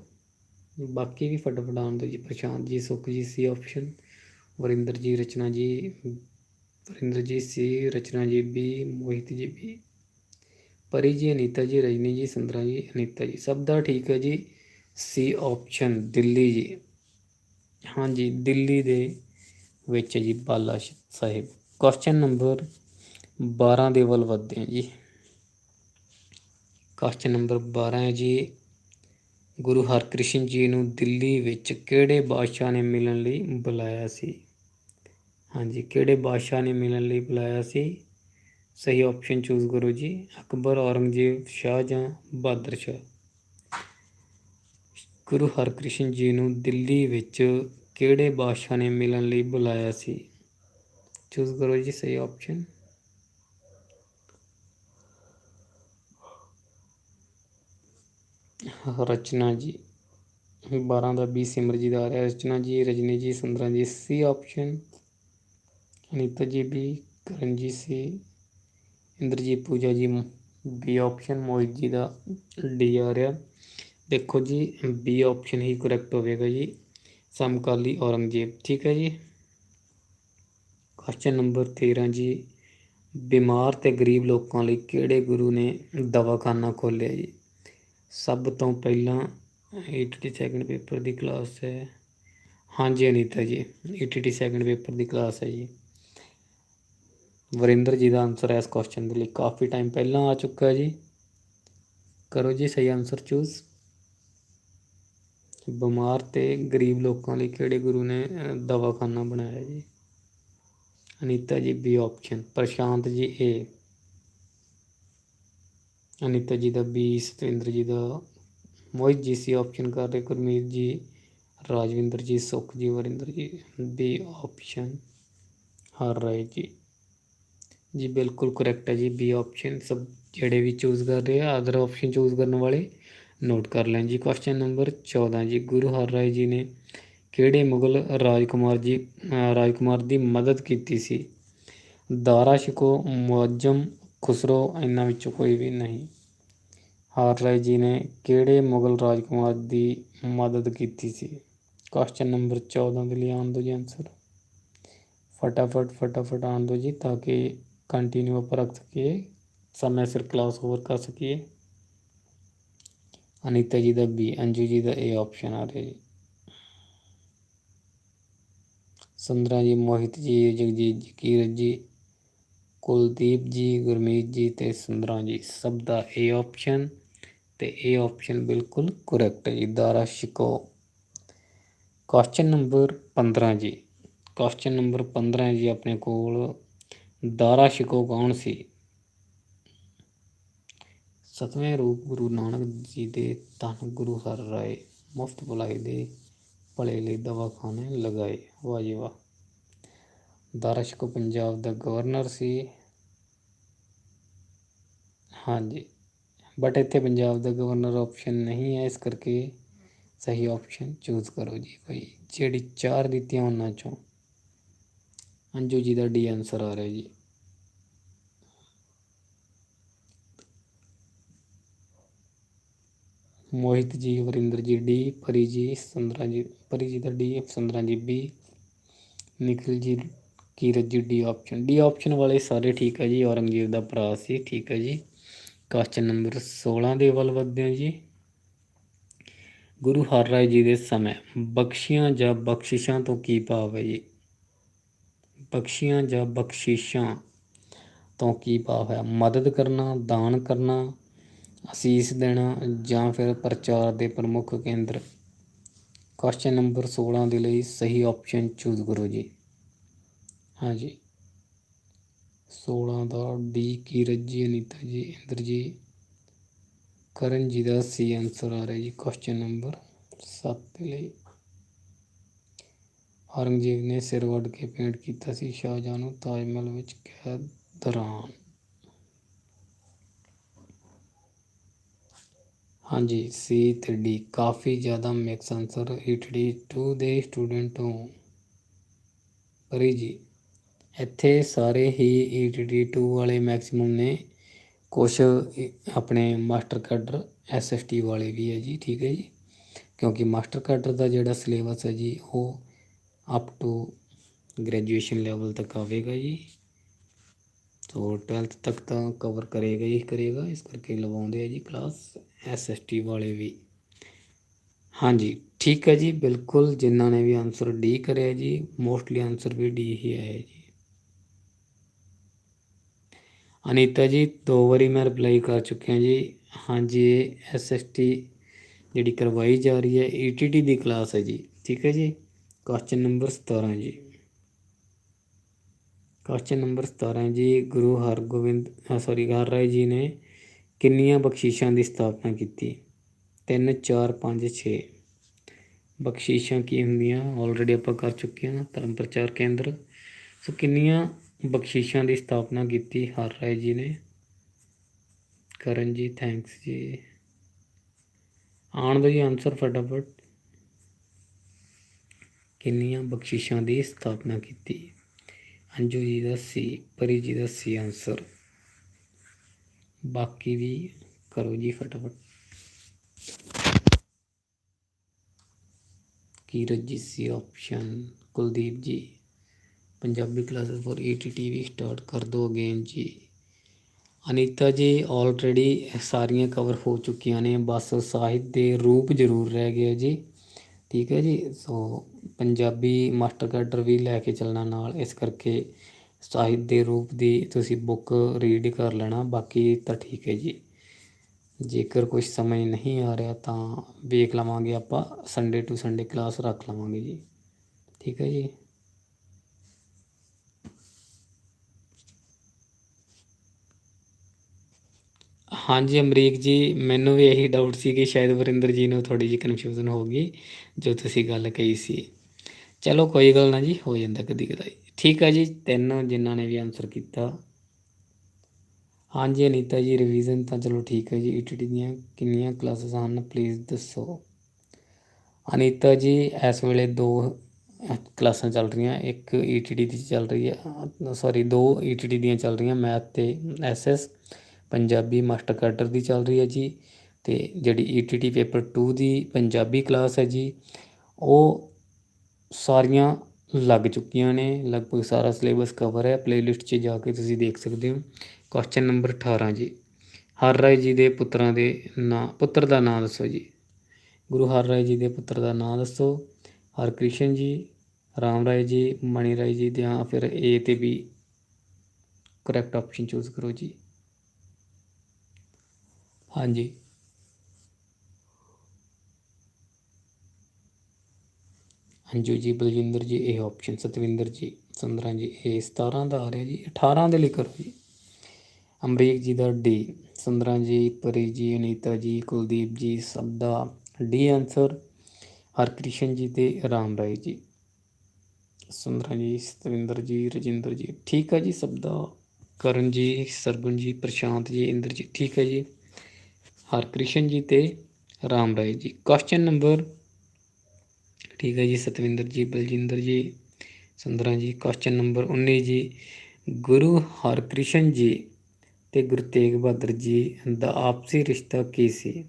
ਬਾਕੀ ਵੀ ਫਟਾਫਟ ਆਉਣ ਦਿਓ ਜੀ। ਪ੍ਰਸ਼ਾਂਤ ਜੀ, ਸੁਖ ਜੀ, ਸੀ ਆਪਸ਼ਨ। ਵਰਿੰਦਰ ਜੀ, ਰਚਨਾ ਜੀ, ਵਰਿੰਦਰ ਜੀ, ਸੀ ਰਚਨਾ ਜੀ, ਬੀ ਮੋਹਿਤ ਜੀ, ਬੀ। ਪਰੀ ਜੀ, ਅਨੀਤਾ ਜੀ, ਰਜਨੀ ਜੀ ਸੁੰਦਰਾ ਜੀ, ਅਨੀਤਾ ਜੀ। ਸਭ ਦਾ ਠੀਕ ਹੈ ਜੀ। ਸੀ ਆਪਸ਼ਨ, ਦਿੱਲੀ ਜੀ। ਹਾਂਜੀ, ਦਿੱਲੀ ਦੇ ਵਿੱਚ ਹੈ ਜੀ ਬਾਲਾ ਸ਼- ਸਾਹਿਬ। ਕੁਐਸਚਨ ਨੰਬਰ 12 ਦੇ ਵੱਲ ਵਧਦੇ ਹਾਂ ਜੀ। ਕੁਐਸਚਨ ਨੰਬਰ 12 ਹੈ ਜੀ, ਗੁਰੂ ਹਰਕ੍ਰਿਸ਼ਨ ਜੀ ਨੂੰ ਦਿੱਲੀ ਵਿੱਚ ਕਿਹੜੇ ਬਾਦਸ਼ਾਹ ਨੇ ਮਿਲਣ ਲਈ ਬੁਲਾਇਆ ਸੀ? ਹਾਂਜੀ, ਕਿਹੜੇ ਬਾਦਸ਼ਾਹ ਨੇ ਮਿਲਣ ਲਈ ਬੁਲਾਇਆ ਸੀ? ਸਹੀ ਆਪਸ਼ਨ ਚੂਜ਼ ਕਰੋ ਜੀ, ਅਕਬਰ, ਔਰੰਗਜ਼ੇਬ ਸ਼ਾਹਜਹਾਂ ਬਹਾਦਰ ਸ਼ਾਹ। ਗੁਰੂ ਹਰਕ੍ਰਿਸ਼ਨ ਜੀ ਨੂੰ ਦਿੱਲੀ ਵਿੱਚ ਕਿਹੜੇ ਬਾਦਸ਼ਾਹ ਨੇ ਮਿਲਣ ਲਈ ਬੁਲਾਇਆ ਸੀ? ਚੂਜ਼ ਕਰੋ ਜੀ ਸਹੀ ਆਪਸ਼ਨ ਰਚਨਾ ਜੀ। 12 ਦਾ ਬੀ ਸਿਮਰ ਜੀ ਦਾ ਆ ਰਿਹਾ। ਰਚਨਾ ਜੀ, ਰਜਨੀ ਜੀ, ਸੁੰਦਰਾਂ ਜੀ C option Anita ji B ਕਰਨ ਜੀ ਸੀ ਇੰਦਰਜੀਤ ਪੂਜਾ ਜੀ ਬੀ ਆਪਸ਼ਨ ਮੋਹਿਤ ਜੀ ਦਾ ਡੀ ਆ ਰਿਹਾ। ਦੇਖੋ ਜੀ ਬੀ ਆਪਸ਼ਨ ਹੀ ਕਰੈਕਟ ਹੋਵੇਗਾ ਜੀ। ਸਮਕਾਲੀ ਔਰੰਗਜ਼ੇਬ। ਠੀਕ ਹੈ ਜੀ? ਕੁਐਸਚਨ ਨੰਬਰ 13 ਜੀ। ਬਿਮਾਰ ਤੇ ਗਰੀਬ ਲੋਕਾਂ ਲਈ ਕਿਹੜੇ ਗੁਰੂ ਨੇ ਦਵਾਖਾਨਾ ਖੋਲ੍ਹਿਆ ਜੀ? ਸਭ ਤੋਂ ਪਹਿਲਾਂ 80 ਸੈਕਿੰਡ ਪੇਪਰ ਦੀ ਕਲਾਸ ਹੈ। ਹਾਂਜੀ ਅਨੀਤਾ ਜੀ 80 ਸੈਕਿੰਡ ਪੇਪਰ ਦੀ ਕਲਾਸ ਹੈ ਜੀ। ਵਰਿੰਦਰ ਜੀ ਦਾ ਆਨਸਰ ਹੈ ਇਸ ਕੁਐਸਚਨ ਦੇ ਲਈ। ਕਾਫੀ ਟਾਈਮ ਪਹਿਲਾਂ ਆ ਚੁੱਕਾ ਜੀ। ਕਰੋ ਜੀ ਸਹੀ ਆਨਸਰ ਚੂਜ਼ ਬਿਮਾਰ ਤੇ ਗਰੀਬ ਲੋਕਾਂ ਲਈ ਕਿਹੜੇ ਗੁਰੂ ਨੇ ਦਵਾਖਾਨਾ ਬਣਾਇਆ ਜੀ? ਅਨੀਤਾ ਜੀ ਬੀ ਆਪਸ਼ਨ ਪ੍ਰਸ਼ਾਂਤ ਜੀ ਏ ਅਨੀਤਾ ਜੀ ਦਾ ਬੀ ਸਤਿੰਦਰ ਜੀ ਦਾ ਮੋਹਿਤ ਜੀ ਸੀ ਆਪਸ਼ਨ ਕਰ ਰਹੇ ਗੁਰਮੀਤ ਜੀ, ਰਾਜਵਿੰਦਰ ਜੀ, ਸੁਖ ਜੀ, ਵਰਿੰਦਰ ਜੀ ਬੀ ਆਪਸ਼ਨ ਹਰ ਰਾਏ ਜੀ। ਜੀ ਬਿਲਕੁਲ ਕਰੈਕਟ ਹੈ ਜੀ ਬੀ ਆਪਸ਼ਨ ਸਭ ਜਿਹੜੇ ਵੀ ਚੂਜ਼ ਕਰ ਰਹੇ ਆ ਅਦਰ ਆਪਸ਼ਨ ਚੂਜ਼ ਕਰਨ ਵਾਲੇ ਨੋਟ ਕਰ ਲੈਣ ਜੀ। ਕੁਐਸਚਨ ਨੰਬਰ 14 ਜੀ। ਗੁਰੂ ਹਰ ਰਾਏ ਜੀ ਨੇ ਕਿਹੜੇ ਮੁਗਲ ਰਾਜਕੁਮਾਰ ਜੀ ਰਾਜਕੁਮਾਰ ਦੀ ਮਦਦ ਕੀਤੀ ਸੀ? ਦਾਰਾ, ਸ਼ਿਕੋ ਮੁਅੱਜ਼ਮ ਖੁਸਰੋ, ਇਹਨਾਂ ਵਿੱਚੋਂ ਕੋਈ ਵੀ ਨਹੀਂ। ਹਰ ਰਾਏ ਜੀ ਨੇ ਕਿਹੜੇ ਮੁਗਲ ਰਾਜਕੁਮਾਰ ਦੀ ਮਦਦ ਕੀਤੀ ਸੀ? ਕੁਐਸਚਨ ਨੰਬਰ 14 ਦੇ ਲਈ ਆਉਣ ਦਿਓ ਜੀ ਆਨਸਰ ਫਟਾਫਟ ਫਟਾਫਟ ਆਉਣ ਦਿਓ ਜੀ, ਤਾਂ ਕਿ ਕੰਟੀਨਿਊ ਆਪਾਂ ਰੱਖ ਸਕੀਏ। ਸਮੇਂ ਸਿਰ ਕਲਾਸ ਹੋਰ ਕਰ ਸਕੀਏ। ਅਨੀਤਾ ਜੀ ਦਾ ਬੀ ਅੰਜੂ ਜੀ ਦਾ ਏ ਆਪਸ਼ਨ ਆ ਰਿਹਾ ਜੀ। ਸੁੰਦਰਾ ਜੀ, ਮੋਹਿਤ ਜੀ, ਜਗਜੀਤ ਜੀ, ਕੀਰਤ ਜੀ, ਕੁਲਦੀਪ ਜੀ, ਗੁਰਮੀਤ ਜੀ ਤੇ ਸੁੰਦਰਾ ਜੀ, ਸਭ ਦਾ ਏ ਆਪਸ਼ਨ ਤੇ ਇਹ ਆਪਸ਼ਨ ਬਿਲਕੁਲ ਕਰੈਕਟ ਹੈ ਜੀ, ਦਾਰਾ ਸ਼ਿਕੋ ਕੁਐਸਚਨ ਨੰਬਰ 15 ਜੀ। ਕੁਐਸਚਨ ਨੰਬਰ 15 ਜੀ ਆਪਣੇ ਕੋਲ। ਦਾਰਾ ਸ਼ਿਕੋ ਕੌਣ ਸੀ? ਸਤਵੇਂ ਰੂਪ ਗੁਰੂ ਨਾਨਕ ਜੀ ਦੇ ਧੰਨ ਗੁਰੂ ਹਰ ਰਾਏ ਮੁਫਤ ਭਲਾਈ ਦੇ ਭਲੇ ਲਈ ਦਵਾਖਾਨੇ ਲਗਾਏ, ਵਾਹ ਜੀ ਵਾਹ। ਦਾਰਾ ਸ਼ਿਕੋ ਪੰਜਾਬ ਦਾ ਗਵਰਨਰ ਸੀ। ਹਾਂਜੀ ਬਟ ਇੱਥੇ ਪੰਜਾਬ ਦਾ ਗਵਰਨਰ ਆਪਸ਼ਨ ਨਹੀਂ ਹੈ, ਇਸ ਕਰਕੇ ਸਹੀ ਆਪਸ਼ਨ ਚੂਜ਼ ਕਰੋ ਜੀ ਭਾਈ। ਜਿਹੜੀ ਚਾਰ ਦਿੱਤੀਆਂ ਉਹਨਾਂ ਚੋਂ, ਅੰਜੂ ਜੀ ਦਾ ਡੀ ਆਨਸਰ ਆ ਰਿਹਾ ਜੀ। ਮੋਹਿਤ ਜੀ, ਵਰਿੰਦਰ ਜੀ, ਡੀ, ਪਰੀ ਜੀ ਸੰਦਰਾ ਜੀ, ਪਰੀ ਜੀ ਦਾ ਡੀ ਸੰਦਰਾ ਜੀ, ਬੀ ਨਿਖਿਲ ਜੀ, ਕੀਰਤ ਜੀ, ਡੀ ਆਪਸ਼ਨ ਡੀ ਆਪਸ਼ਨ ਵਾਲੇ ਸਾਰੇ ਠੀਕ ਹੈ ਜੀ, ਔਰੰਗਜ਼ੇਬ ਦਾ ਭਰਾ ਸੀ, ਠੀਕ ਹੈ ਜੀ। ਕੁਐਸਚਨ ਨੰਬਰ 16 ਦੇ ਵੱਲ ਵਧਦੇ ਹਾਂ ਜੀ। ਗੁਰੂ ਹਰ ਰਾਏ ਜੀ ਦੇ ਸਮੇਂ, ਬਖਸ਼ੀਆਂ ਜਾਂ ਬਖਸ਼ਿਸ਼ਾਂ ਤੋਂ ਕੀ ਭਾਵ ਹੈ ਜੀ? ਬਖਸ਼ੀਆਂ ਜਾਂ ਬਖਸ਼ਿਸ਼ਾਂ ਤੋਂ ਕੀ ਭਾਵ ਹੈ? ਮਦਦ ਕਰਨਾ, ਦਾਨ ਕਰਨਾ ਅਸੀਸ ਦੇਣਾ ਜਾਂ ਫਿਰ ਪ੍ਰਚਾਰ ਦੇ ਪ੍ਰਮੁੱਖ ਕੇਂਦਰ? ਕੁਐਸਚਨ ਨੰਬਰ 16 ਦੇ ਲਈ ਸਹੀ ਆਪਸ਼ਨ ਚੂਜ਼ ਕਰੋ ਜੀ। ਹਾਂਜੀ 16 ਦਾ ਡੀ ਕੀਰਤ ਜੀ ਅਨੀਤਾ ਜੀ? ਇੰਦਰ ਜੀ। ਕਰਨ ਜੀ ਦਾ ਸੀ ਆਨਸਰ ਆ ਰਿਹਾ ਜੀ ਕੁਐਸਚਨ ਨੰਬਰ 7 ਦੇ ਲਈ। ਔਰੰਗਜ਼ੇਬ ਨੇ ਸਿਰ ਵੱਢ ਕੇ ਪੇਂਟ ਕੀਤਾ ਸੀ ਸ਼ਾਹਜਹਾਂ ਨੂੰ ਤਾਜ ਮਹਿਲ ਵਿੱਚ ਕੈਦ ਦੌਰਾਨ। ਹਾਂਜੀ, ਸੀ ਤੇ ਡੀ। ਕਾਫੀ ਜ਼ਿਆਦਾ ਮਿਕਸ ਆਨਸਰ ਈਟਡੀ 2 ਦੇ ਸਟੂਡੈਂਟ ਹੋ ਪਰੀ ਜੀ, ਇੱਥੇ ਸਾਰੇ ਹੀ ਈਟਡੀ 2 ਵਾਲੇ ਮੈਕਸਿਮਮ ਨੇ। ਕੁਛ ਆਪਣੇ ਮਾਸਟਰ ਕਾਡਰ ਐਸਐਸਟੀ ਵਾਲੇ ਵੀ ਹੈ ਜੀ, ਠੀਕ ਹੈ ਜੀ। ਕਿਉਂਕਿ ਮਾਸਟਰ ਕਾਡਰ ਦਾ ਜਿਹੜਾ ਸਿਲੇਬਸ ਹੈ ਜੀ, ਉਹ ਅਪ ਟੂ ਗ੍ਰੈਜੂਏਸ਼ਨ ਲੈਵਲ ਤੱਕ ਆਵੇਗਾ ਜੀ। ਸੋ 12th ਤੱਕ ਤਾਂ ਕਵਰ ਕਰੇਗਾ ਹੀ ਕਰੇਗਾ, ਇਸ ਕਰਕੇ ਲਵਾਉਂਦੇ ਆ ਜੀ ਕਲਾਸ ਐਸਐਸਟੀ ਵਾਲੇ ਵੀ। ਹਾਂਜੀ, ਠੀਕ ਹੈ ਜੀ, ਬਿਲਕੁਲ ਜਿਨ੍ਹਾਂ ਨੇ ਵੀ ਆਨਸਰ ਡੀ ਕਰਿਆ ਜੀ ਮੋਸਟਲੀ ਆਨਸਰ ਵੀ ਡੀ ਹੀ ਆਇਆ ਜੀ। ਅਨੀਤਾ ਜੀ, ਦੋ ਵਾਰੀ ਮੈਂ ਰਿਪਲਾਈ ਕਰ ਚੁੱਕਿਆ ਜੀ। ਹਾਂਜੀ, ਇਹ ਐਸਐਸਟੀ ਜਿਹੜੀ ਕਰਵਾਈ ਜਾ ਰਹੀ ਹੈ ਈਟੀਟੀ ਦੀ ਕਲਾਸ ਹੈ ਜੀ। ਠੀਕ ਹੈ ਜੀ ਕੁਐਸਚਨ ਨੰਬਰ 17 ਜੀ। ਕੁਐਸਚਨ ਨੰਬਰ 17 ਜੀ, ਗੁਰੂ ਹਰਗੋਬਿੰਦ ਸੌਰੀ ਹਰਰਾਏ ਜੀ ਨੇ ਕਿੰਨੀਆਂ ਬਖਸ਼ਿਸ਼ਾਂ ਦੀ ਸਥਾਪਨਾ ਕੀਤੀ? 3 4 5 6 ਬਖਸ਼ਿਸ਼ਾਂ ਕੀ ਹੁੰਦੀਆਂ? ਆਲਰੇਡੀ ਆਪਾਂ ਕਰ ਚੁੱਕੇ ਹਾਂ ਧਰਮ ਪ੍ਰਚਾਰ ਕੇਂਦਰ। ਸੋ ਕਿੰਨੀਆਂ ਬਖਸ਼ਿਸ਼ਾਂ ਦੀ ਸਥਾਪਨਾ ਕੀਤੀ? ਹਰ ਰਾਏ ਜੀ ਨੇ। ਕਰਨ ਜੀ ਥੈਂਕਸ ਜੀ। ਆਉਣ ਦਾ ਜੀ ਆਨਸਰ ਫਟਾਫਟ। ਕਿੰਨੀਆਂ ਬਖਸ਼ਿਸ਼ਾਂ ਦੀ ਸਥਾਪਨਾ ਕੀਤੀ? ਅੰਜੂ ਜੀ ਦਾ ਸੀ, ਪਰੀ ਜੀ ਦਾ ਸੀ ਆਨਸਰ ਬਾਕੀ ਵੀ ਕਰੋ ਜੀ ਫਟਾਫਟ। ਕੀਰਤ ਜੀ C option Kuldeep ji, Punjabi classes for ETT we start ਕਰ ਦੋ ਅਗੇਨ ਜੀ। ਅਨੀਤਾ ਜੀ ਆਲਰੇਡੀ ਸਾਰੀਆਂ ਕਵਰ ਹੋ ਚੁੱਕੀਆਂ ਨੇ, ਬਸ ਸਾਹਿਤ ਦੇ ਰੂਪ ਜ਼ਰੂਰ ਰਹਿ ਗਏ ਜੀ। ਠੀਕ ਹੈ ਜੀ, ਸੋ ਪੰਜਾਬੀ ਮਾਸਟਰ ਕੈਡਰ ਵੀ ਲੈ ਕੇ ਚੱਲਣਾ ਨਾਲ, ਇਸ ਕਰਕੇ ਸਾਹਿਤ ਦੇ ਰੂਪ ਦੀ ਤੁਸੀਂ ਬੁੱਕ ਰੀਡ ਕਰ ਲੈਣਾ, ਬਾਕੀ ਤਾਂ ਠੀਕ ਹੈ ਜੀ। ਜੇਕਰ ਕੁਝ ਸਮਝ ਨਹੀਂ ਆ ਰਿਹਾ ਤਾਂ ਵੇਖ ਲਵਾਂਗੇ ਆਪਾਂ ਸੰਡੇ ਟੂ ਸੰਡੇ ਕਲਾਸ ਰੱਖ ਲਵਾਂਗੇ ਜੀ। ਠੀਕ ਹੈ ਜੀ? ਹਾਂਜੀ, ਅਮਰੀਕ ਜੀ, ਮੈਨੂੰ ਵੀ ਇਹੀ ਡਾਊਟ ਸੀ ਕਿ ਸ਼ਾਇਦ ਵਰਿੰਦਰ ਜੀ ਨੂੰ ਥੋੜੀ ਜਿਹੀ ਕਨਫਿਊਜ਼ਨ ਹੋ ਗਈ, ਜੋ ਤੁਸੀਂ ਗੱਲ ਕਹੀ ਸੀ। ਚਲੋ, ਕੋਈ ਗੱਲ ਨਾ ਜੀ, ਹੋ ਜਾਂਦਾ ਕਦੀ ਕਦਾਈ ਠੀਕ ਹੈ ਜੀ, ਤਿੰਨ ਜਿਨ੍ਹਾਂ ਨੇ ਵੀ ਆਨਸਰ ਕੀਤਾ। ਹਾਂਜੀ ਅਨੀਤਾ ਜੀ ਰਿਵੀਜ਼ਨ ਤਾਂ ਚਲੋ ਠੀਕ ਹੈ ਜੀ ਈਟੀਟੀ ਦੀਆਂ ਕਿੰਨੀਆਂ ਕਲਾਸਿਸ ਹਨ ਪਲੀਜ਼ ਦੱਸੋ। ਅਨੀਤਾ ਜੀ, ਇਸ ਵੇਲੇ ਦੋ ਕਲਾਸਾਂ ਚੱਲ ਰਹੀਆਂ, ਇੱਕ ਈਟੀਟੀ ਦੀ ਚੱਲ ਰਹੀ ਹੈ ਸੌਰੀ ਦੋ ਈਟੀਟੀ ਦੀਆਂ ਚੱਲ ਰਹੀਆਂ ਮੈਥ ਤੇ ਐਸਐਸ ਪੰਜਾਬੀ ਮਾਸਟਰ ਕਾਡਰ ਦੀ ਚੱਲ ਰਹੀ ਹੈ ਜੀ, ਤੇ ਜਿਹੜੀ ਈਟੀਟੀ ਪੇਪਰ 2 ਦੀ ਪੰਜਾਬੀ ਕਲਾਸ ਹੈ ਜੀ, ਉਹ ਸਾਰੀਆਂ ਲੱਗ ਚੁੱਕੀਆਂ ਨੇ। ਲਗਭਗ ਸਾਰਾ ਸਿਲੇਬਸ ਕਵਰ ਹੈ। ਪਲੇਲਿਸਟ 'ਚ ਜਾ ਕੇ ਤੁਸੀਂ ਦੇਖ ਸਕਦੇ ਹੋ। ਕੁਐਸਚਨ ਨੰਬਰ 18 ਜੀ। ਹਰ ਰਾਏ ਜੀ ਦੇ ਪੁੱਤਰਾਂ ਦੇ ਨਾਂ, ਪੁੱਤਰ ਦਾ ਨਾਂ ਦੱਸੋ ਜੀ। ਗੁਰੂ ਹਰ ਰਾਏ ਜੀ ਦੇ ਪੁੱਤਰ ਦਾ ਨਾਂ ਦੱਸੋ। ਹਰਕ੍ਰਿਸ਼ਨ ਜੀ ਰਾਮ ਰਾਏ ਜੀ ਮਣੀ ਰਾਏ ਜੀ ਜਾਂ ਫਿਰ ਏ ਤੇ ਬੀ ਕਰੈਕਟ ਆਪਸ਼ਨ ਚੂਜ਼ ਕਰੋ ਜੀ। ਹਾਂਜੀ। ਅੰਜੂ ਜੀ, ਬਲਜਿੰਦਰ ਜੀ, ਇਹ ਆਪਸ਼ਨ ਸਤਵਿੰਦਰ ਜੀ, ਸੰਦਰਾ ਜੀ, ਇਹ 17 ਦਾ ਆ ਰਿਹਾ ਜੀ 18 ਦੇ ਲਈ ਕਰੋ ਜੀ। ਅਮਰੀਕ ਜੀ ਦਾ ਡੀ ਸੰਦਰਾ ਜੀ, ਪਰੀ ਜੀ, ਅਨੀਤਾ ਜੀ, ਕੁਲਦੀਪ ਜੀ ਸਭ ਦਾ ਡੀ ਆਨਸਰ ਹਰਕ੍ਰਿਸ਼ਨ ਜੀ ਤੇ ਰਾਮ ਰਾਏ ਜੀ। ਸੁੰਦਰਾ ਜੀ, ਸਤਵਿੰਦਰ ਜੀ, ਰਜਿੰਦਰ ਜੀ, ਠੀਕ ਹੈ ਜੀ ਸਭ ਦਾ ਕਰਨ ਜੀ, ਸਰਗੁਣ ਜੀ, ਪ੍ਰਸ਼ਾਂਤ ਜੀ, ਇੰਦਰ ਜੀ, ਠੀਕ ਹੈ ਜੀ। ਹਰਕ੍ਰਿਸ਼ਨ ਜੀ ਤੇ ਰਾਮ ਰਾਏ ਜੀ। ਕੁਐਸਚਨ ਨੰਬਰ ਠੀਕ ਹੈ ਜੀ, ਸਤਵਿੰਦਰ ਜੀ, ਬਲਜਿੰਦਰ ਜੀ, ਸੁੰਦਰਾ ਜੀ ਕੁਐਸਚਨ ਨੰਬਰ 19 ਜੀ। ਗੁਰੂ ਹਰਕ੍ਰਿਸ਼ਨ ਜੀ ਤੇ ਗੁਰੂ ਤੇਗ ਬਹਾਦਰ ਜੀ ਦਾ ਆਪਸੀ ਰਿਸ਼ਤਾ ਕੀ ਸੀ?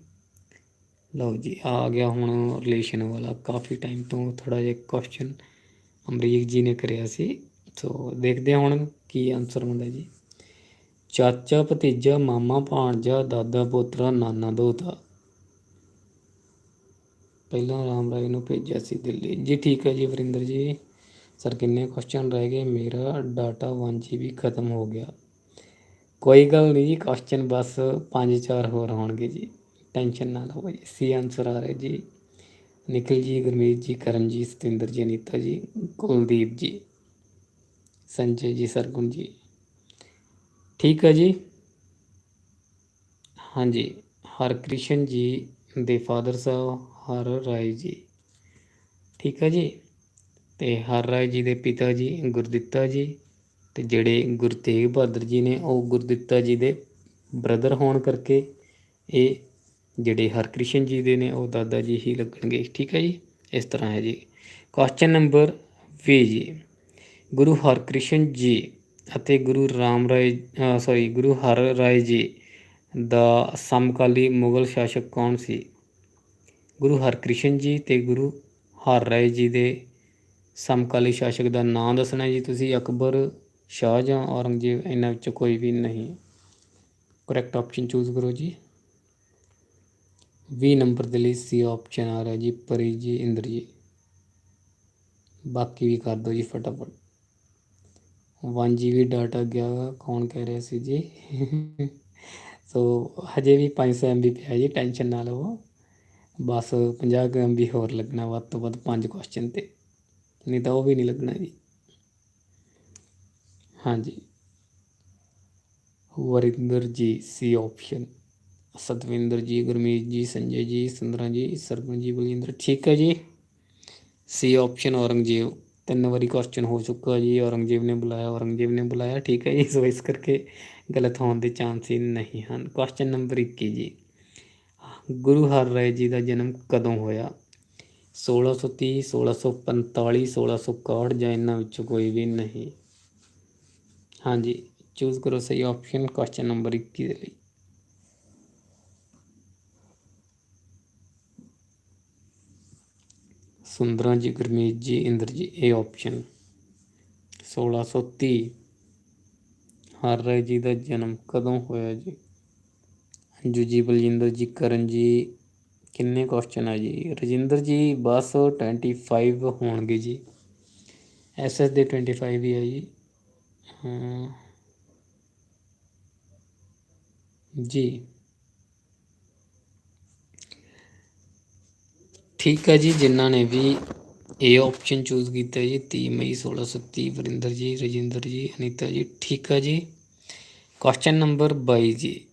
ਲਓ ਜੀ, ਆ ਗਿਆ ਹੁਣ ਰਿਲੇਸ਼ਨ ਵਾਲਾ। ਕਾਫੀ ਟਾਈਮ ਤੋਂ ਥੋੜਾ ਜਿਹਾ ਕੁਐਸਚਨ ਅਮਰੀਕ ਜੀ ਨੇ ਕਰਿਆ ਸੀ। ਸੋ ਦੇਖਦੇ ਹਾਂ ਹੁਣ ਕੀ ਆਨਸਰ ਹੁੰਦਾ ਜੀ। ਚਾਚਾ ਭਤੀਜਾ, ਮਾਮਾ, ਭਾਣਜਾ, ਦਾਦਾ, ਪੋਤਰਾ, ਨਾਨਾ, ਦੋਤਾ। ਪਹਿਲਾਂ ਰਾਮ ਰਾਏ ਨੂੰ ਭੇਜਿਆ ਸੀ ਦਿੱਲੀ। ਜੀ, ਠੀਕ ਹੈ ਜੀ ਵਰਿੰਦਰ ਜੀ। ਸਰ, ਕਿੰਨੇ ਕੁਐਸਚਨ ਰਹਿ ਗਏ? ਮੇਰਾ ਡਾਟਾ 1 GB ਖਤਮ ਹੋ ਗਿਆ। ਕੋਈ ਗੱਲ ਨਹੀਂ ਜੀ ਕੁਐਸਚਨ ਬਸ 5-4 ਹੋਰ ਹੋਣਗੇ ਜੀ। ਟੈਨਸ਼ਨ ਨਾ ਲਓ ਜੀ। ਸੀ ਆਨਸਰ ਆ ਰਿਹਾ ਜੀ। ਨਿਖਿਲ ਜੀ, ਗੁਰਮੀਤ ਜੀ ਕਰਨ ਜੀ ਸਤਿੰਦਰ ਜੀ, ਅਨੀਤਾ ਜੀ, ਕੁਲਦੀਪ ਜੀ, ਸੰਜੇ ਜੀ, ਸਰਗੁਣ ਜੀ। ਠੀਕ ਹੈ ਜੀ? ਹਾਂਜੀ। ਹਰਕ੍ਰਿਸ਼ਨ ਜੀ ਦੇ ਫਾਦਰ ਸਾਹਿਬ ਹਰ ਰਾਏ ਜੀ। ਠੀਕ ਹੈ ਜੀ? ਤੇ ਹਰ ਰਾਏ ਜੀ ਦੇ ਪਿਤਾ ਜੀ, ਗੁਰਦਿੱਤਾ ਜੀ ਤੇ ਜਿਹੜੇ ਗੁਰੂ ਤੇਗ ਬਹਾਦਰ ਜੀ ਨੇ, ਉਹ ਗੁਰਦਿੱਤਾ ਜੀ ਦੇ ਬ੍ਰਦਰ ਹੋਣ ਕਰਕੇ ਇਹ ਜਿਹੜੇ ਹਰਕ੍ਰਿਸ਼ਨ ਜੀ ਦੇ ਨੇ, ਉਹ ਦਾਦਾ ਜੀ ਹੀ ਲੱਗਣਗੇ। ਠੀਕ ਹੈ ਜੀ? ਇਸ ਤਰ੍ਹਾਂ ਹੈ ਜੀ। ਕੁਐਸਚਨ ਨੰਬਰ 20 ਜੀ। ਗੁਰੂ ਹਰਕ੍ਰਿਸ਼ਨ ਜੀ ਅਤੇ ਗੁਰੂ ਰਾਮ ਰਾਏ ਸੌਰੀ ਗੁਰੂ ਹਰ ਰਾਏ ਜੀ ਦਾ ਸਮਕਾਲੀ ਮੁਗਲ ਸ਼ਾਸਕ ਕੌਣ ਸੀ? ਗੁਰੂ ਹਰਕ੍ਰਿਸ਼ਨ ਜੀ ਤੇ ਗੁਰੂ ਹਰ ਰਾਏ ਜੀ ਦੇ ਸਮਕਾਲੀ ਸ਼ਾਸਕ ਦਾ ਨਾਮ ਦੱਸਣਾ ਜੀ। ਤੁਸੀਂ ਅਕਬਰ, ਸ਼ਾਹ ਜਾਂ ਔਰੰਗਜ਼ੇਬ, ਇਹਨਾਂ ਵਿੱਚੋਂ ਕੋਈ ਵੀ ਨਹੀਂ। ਕਰੈਕਟ ਆਪਸ਼ਨ ਚੂਜ਼ ਕਰੋ ਜੀ। 20 ਨੰਬਰ ਦੇ ਲਈ ਸੀ ਆਪਸ਼ਨ ਆ ਰਿਹਾ ਜੀ, ਪਰੀ ਜੀ, ਇੰਦਰ ਜੀ। ਬਾਕੀ ਵੀ ਕਰ ਦਿਓ ਜੀ ਫਟਾਫਟ। 1 GB ਡਾਟਾ ਗਿਆ, ਕੌਣ ਕਹਿ ਰਿਹਾ ਸੀ ਜੀ? ਸੋ ਹਜੇ ਵੀ 500 MB ਪਿਆ ਜੀ ਟੈਨਸ਼ਨ ਨਾ ਲਵੋ। ਬਸ 50 ਗ੍ਰਾਮ ਵੀ ਹੋਰ ਲੱਗਣਾ ਵੱਧ ਤੋਂ ਵੱਧ ਪੰਜ ਕੁਐਸਚਨ ਤੇ। ਨਹੀਂ ਤਾਂ ਉਹ ਵੀ ਨਹੀਂ ਲੱਗਣਾ ਜੀ। ਹਾਂਜੀ। ਵਰਿੰਦਰ ਜੀ ਸੀ ਆਪਸ਼ਨ ਸਤਵਿੰਦਰ ਜੀ, ਗੁਰਮੀਤ ਜੀ, ਸੰਜੇ ਜੀ, ਸੁੰਦਰਾ ਜੀ, ਸਰਗੁਣ ਜੀ, ਬਲਜਿੰਦਰ। ਠੀਕ ਹੈ ਜੀ। C option Aurangzeb. ਤਿੰਨ ਵਾਰੀ ਕੁਐਸਚਨ ਹੋ ਚੁੱਕਾ ਜੀ। ਔਰੰਗਜ਼ੇਬ ਨੇ ਬੁਲਾਇਆ, ਔਰੰਗਜ਼ੇਬ ਨੇ ਬੁਲਾਇਆ। ਠੀਕ ਹੈ ਜੀ। ਸੋ ਇਸ ਕਰਕੇ ਗਲਤ ਹੋਣ ਦੇ ਚਾਂਸ ਹੀ ਨਹੀਂ ਹਨ। ਕੁਐਸਚਨ ਨੰਬਰ 21 ਜੀ। ਗੁਰੂ ਹਰ ਰਾਏ ਜੀ ਦਾ ਜਨਮ ਕਦੋਂ ਹੋਇਆ? 1630 1645 1661 ਜਾਂ ਇਹਨਾਂ ਵਿੱਚੋਂ ਕੋਈ ਵੀ ਨਹੀਂ? ਹਾਂਜੀ ਚੂਜ਼ ਕਰੋ ਸਹੀ ਆਪਸ਼ਨ ਕੁਐਸਚਨ ਨੰਬਰ 21 ਦੇ ਲਈ। ਸੁੰਦਰਾ ਜੀ, ਗੁਰਮੀਤ ਜੀ, ਇੰਦਰ ਜੀ, ਇਹ ਆਪਸ਼ਨ 1630 ਹਰ ਰਾਏ ਜੀ ਦਾ ਜਨਮ ਕਦੋਂ ਹੋਇਆ ਜੀ? ਅੰਜੂ ਜੀ ਬਲਜਿੰਦਰ ਜੀ, ਕਰਨ ਜੀ, ਕਿੰਨੇ ਕੁਐਸਚਨ ਆ ਜੀ? ਰਜਿੰਦਰ ਜੀ, ਬਸ 25 ਹੋਣਗੇ ਜੀ। ਐਸਐਸ ਦੇ 25 ਹੀ ਆ ਜੀ। ਹਾਂ। ਜੀ। ਠੀਕ ਹੈ ਜੀ, ਜਿਨ੍ਹਾਂ ਨੇ ਵੀ ਇਹ ਆਪਸ਼ਨ ਚੂਜ਼ ਕੀਤਾ ਜੀ 30 ਮਈ 1630 ਵਰਿੰਦਰ ਜੀ, ਰਜਿੰਦਰ ਜੀ, ਅਨੀਤਾ ਜੀ। ਠੀਕ ਹੈ ਜੀ। ਕੁਐਸਚਨ ਨੰਬਰ 22 ਜੀ।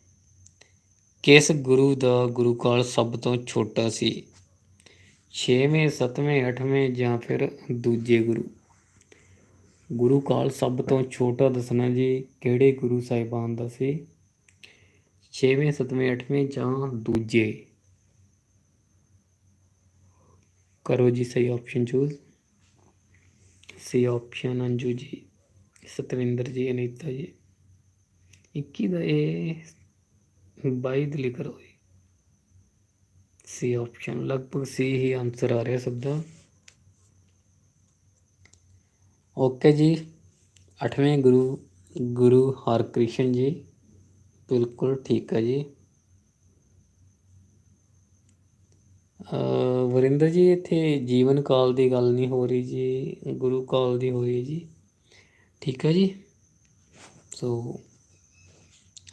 ਕਿਸ ਗੁਰੂ ਦਾ ਗੁਰੂ ਕਾਲ ਸਭ ਤੋਂ ਛੋਟਾ ਸੀ? 6ਵੇਂ 7ਵੇਂ 8ਵੇਂ ਜਾਂ ਫਿਰ ਦੂਜੇ ਗੁਰੂ? ਗੁਰੂ ਕਾਲ ਸਭ ਤੋਂ ਛੋਟਾ ਦੱਸਣਾ ਜੀ, ਕਿਹੜੇ ਗੁਰੂ ਸਾਹਿਬਾਨ ਦਾ ਸੀ? 6ਵੇਂ 7ਵੇਂ 8ਵੇਂ ਜਾਂ ਦੂਜੇ? ਕਰੋ ਜੀ ਸਹੀ option choose C option Anju ji, Satwinder ji, Anita ji. 21 ਦਾ ਇਹ 22 ਦੀ ਲਿਖਰ ਕਰੋ ਜੀ ਸੀ ਆਪਸ਼ਨ, ਲਗਭਗ ਸੀ ਹੀ ਆਨਸਰ ਆ ਰਿਹਾ ਸਭ ਦਾ। ਓਕੇ ਜੀ, ਅੱਠਵੇਂ ਗੁਰੂ ਗੁਰੂ ਹਰਕ੍ਰਿਸ਼ਨ ਜੀ, ਬਿਲਕੁਲ ਠੀਕ ਹੈ ਜੀ। ਵਰਿੰਦਰ ਜੀ, ਇੱਥੇ ਜੀਵਨ ਕਾਲ ਦੀ ਗੱਲ ਨਹੀਂ ਹੋ ਰਹੀ ਜੀ, ਗੁਰੂ ਕਾਲ ਦੀ ਹੋ ਰਹੀ ਜੀ। ਠੀਕ ਹੈ ਜੀ। ਸੋ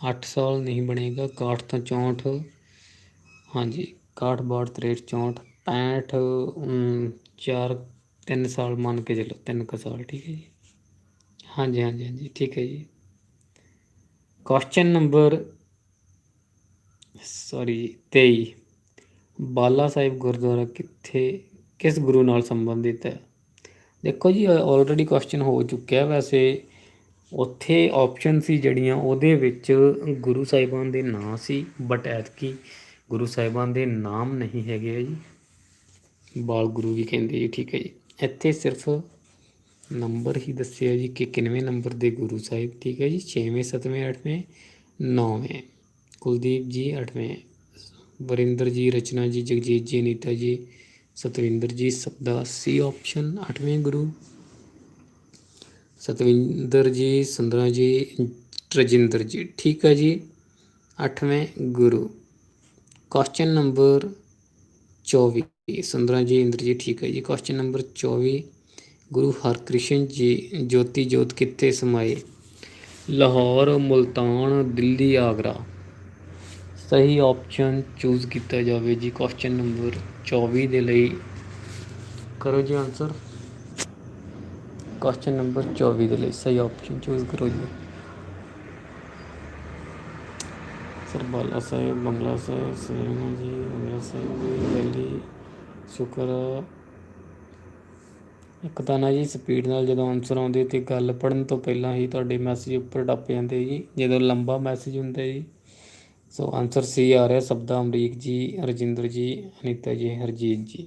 8 ਸਾਲ ਨਹੀਂ ਬਣੇਗਾ 61 ਤੋਂ 64 ਹਾਂਜੀ 61 62 63 64 65 4 3 ਸਾਲ ਮੰਨ ਕੇ ਚੱਲੋ 3 ਕੁ ਸਾਲ, ਠੀਕ ਹੈ ਜੀ। ਹਾਂਜੀ ਹਾਂਜੀ ਹਾਂਜੀ, ਠੀਕ ਹੈ ਜੀ। ਕੁਐਸਚਨ ਨੰਬਰ ਸੌਰੀ 23 ਬਾਲਾ ਸਾਹਿਬ ਗੁਰਦੁਆਰਾ ਕਿੱਥੇ, ਕਿਸ ਗੁਰੂ ਨਾਲ ਸੰਬੰਧਿਤ ਹੈ? ਦੇਖੋ ਜੀ ਆਲਰੇਡੀ ਕੁਐਸਚਨ ਹੋ ਚੁੱਕਿਆ ਵੈਸੇ। ਉੱਥੇ ਆਪਸ਼ਨ ਸੀ ਜਿਹੜੀਆਂ ਉਹਦੇ ਵਿੱਚ ਗੁਰੂ ਸਾਹਿਬਾਨ ਦੇ ਨਾਂ ਸੀ ਬਟ ਐਤਕੀ ਗੁਰੂ ਸਾਹਿਬਾਨ ਦੇ ਨਾਮ ਨਹੀਂ ਹੈਗੇ ਆ ਜੀ। ਬਾਲ ਗੁਰੂ ਵੀ ਕਹਿੰਦੇ ਜੀ, ਠੀਕ ਹੈ ਜੀ। ਇੱਥੇ ਸਿਰਫ ਨੰਬਰ ਹੀ ਦੱਸਿਆ ਜੀ ਕਿ ਕਿੰਨਵੇਂ ਨੰਬਰ ਦੇ ਗੁਰੂ ਸਾਹਿਬ, ਠੀਕ ਹੈ ਜੀ। 6ਵੇਂ 7ਵੇਂ 8ਵੇਂ 9ਵੇਂ ਕੁਲਦੀਪ ਜੀ 8ਵੇਂ ਵਰਿੰਦਰ ਜੀ, ਰਚਨਾ ਜੀ, ਜਗਜੀਤ ਜੀ, ਅਨੀਤਾ ਜੀ, ਸਤਵਿੰਦਰ ਜੀ ਸਬਦਾ ਸੀ ਆਪਸ਼ਨ 8ਵੇਂ ਗੁਰੂ। ਸਤਵਿੰਦਰ ਜੀ, ਸੁੰਦਰਾ ਜੀ, ਰਜਿੰਦਰ ਜੀ। ਠੀਕ ਹੈ ਜੀ 8ਵੇਂ ਗੁਰੂ। ਕੁਐਸਚਨ ਨੰਬਰ 24 ਸੁੰਦਰਾ ਜੀ, ਇੰਦਰ ਜੀ, ਠੀਕ ਹੈ ਜੀ। ਕੁਐਸਚਨ ਨੰਬਰ 24 ਗੁਰੂ ਹਰਕ੍ਰਿਸ਼ਨ ਜੀ, ਜੋਤੀ ਜੋਤ ਕਿੱਥੇ ਸਮਾਏ? ਲਾਹੌਰ, ਮੁਲਤਾਨ, ਦਿੱਲੀ, ਆਗਰਾ। ਸਹੀ ਆਪਸ਼ਨ ਚੂਜ਼ ਕੀਤਾ ਜਾਵੇ ਜੀ। ਕੁਐਸਚਨ ਨੰਬਰ 24 ਦੇ ਲਈ। ਕਰੋ ਜੀ ਆਨਸਰ ਕੁਐਸਚਨ ਨੰਬਰ 24 ਦੇ ਲਈ ਸਹੀ ਆਪਸ਼ਨ ਚੂਜ਼ ਕਰੋ ਜੀ। ਸਰ ਬਾਲਾ ਸਾਹਿਬ ਬੰਗਲਾ ਸਾਹਿਬ ਸੇਨਾ ਜੀ ਬੰਗਲਾ ਸਾਹਿਬ ਜੀ, ਦਿੱਲੀ ਸ਼ੁਕਰ ਇੱਕ ਤਾਂ ਨਾ ਜੀ ਸਪੀਡ ਨਾਲ ਜਦੋਂ ਆਨਸਰ ਆਉਂਦੇ ਤੇ ਗੱਲ ਪੜਨ ਤੋਂ ਪਹਿਲਾਂ ਹੀ ਤੁਹਾਡੇ ਮੈਸੇਜ ਉੱਪਰ ਟੱਪ ਜਾਂਦੇ ਜੀ ਜਦੋਂ ਲੰਬਾ ਮੈਸੇਜ ਹੁੰਦਾ ਜੀ। ਸੋ ਆਨਸਰ ਸੀ ਆ ਰਿਹਾ ਸਬਦਾ ਅਮਰੀਕ ਜੀ ਰਜਿੰਦਰ ਜੀ ਅਨੀਤਾ ਜੀ ਹਰਜੀਤ ਜੀ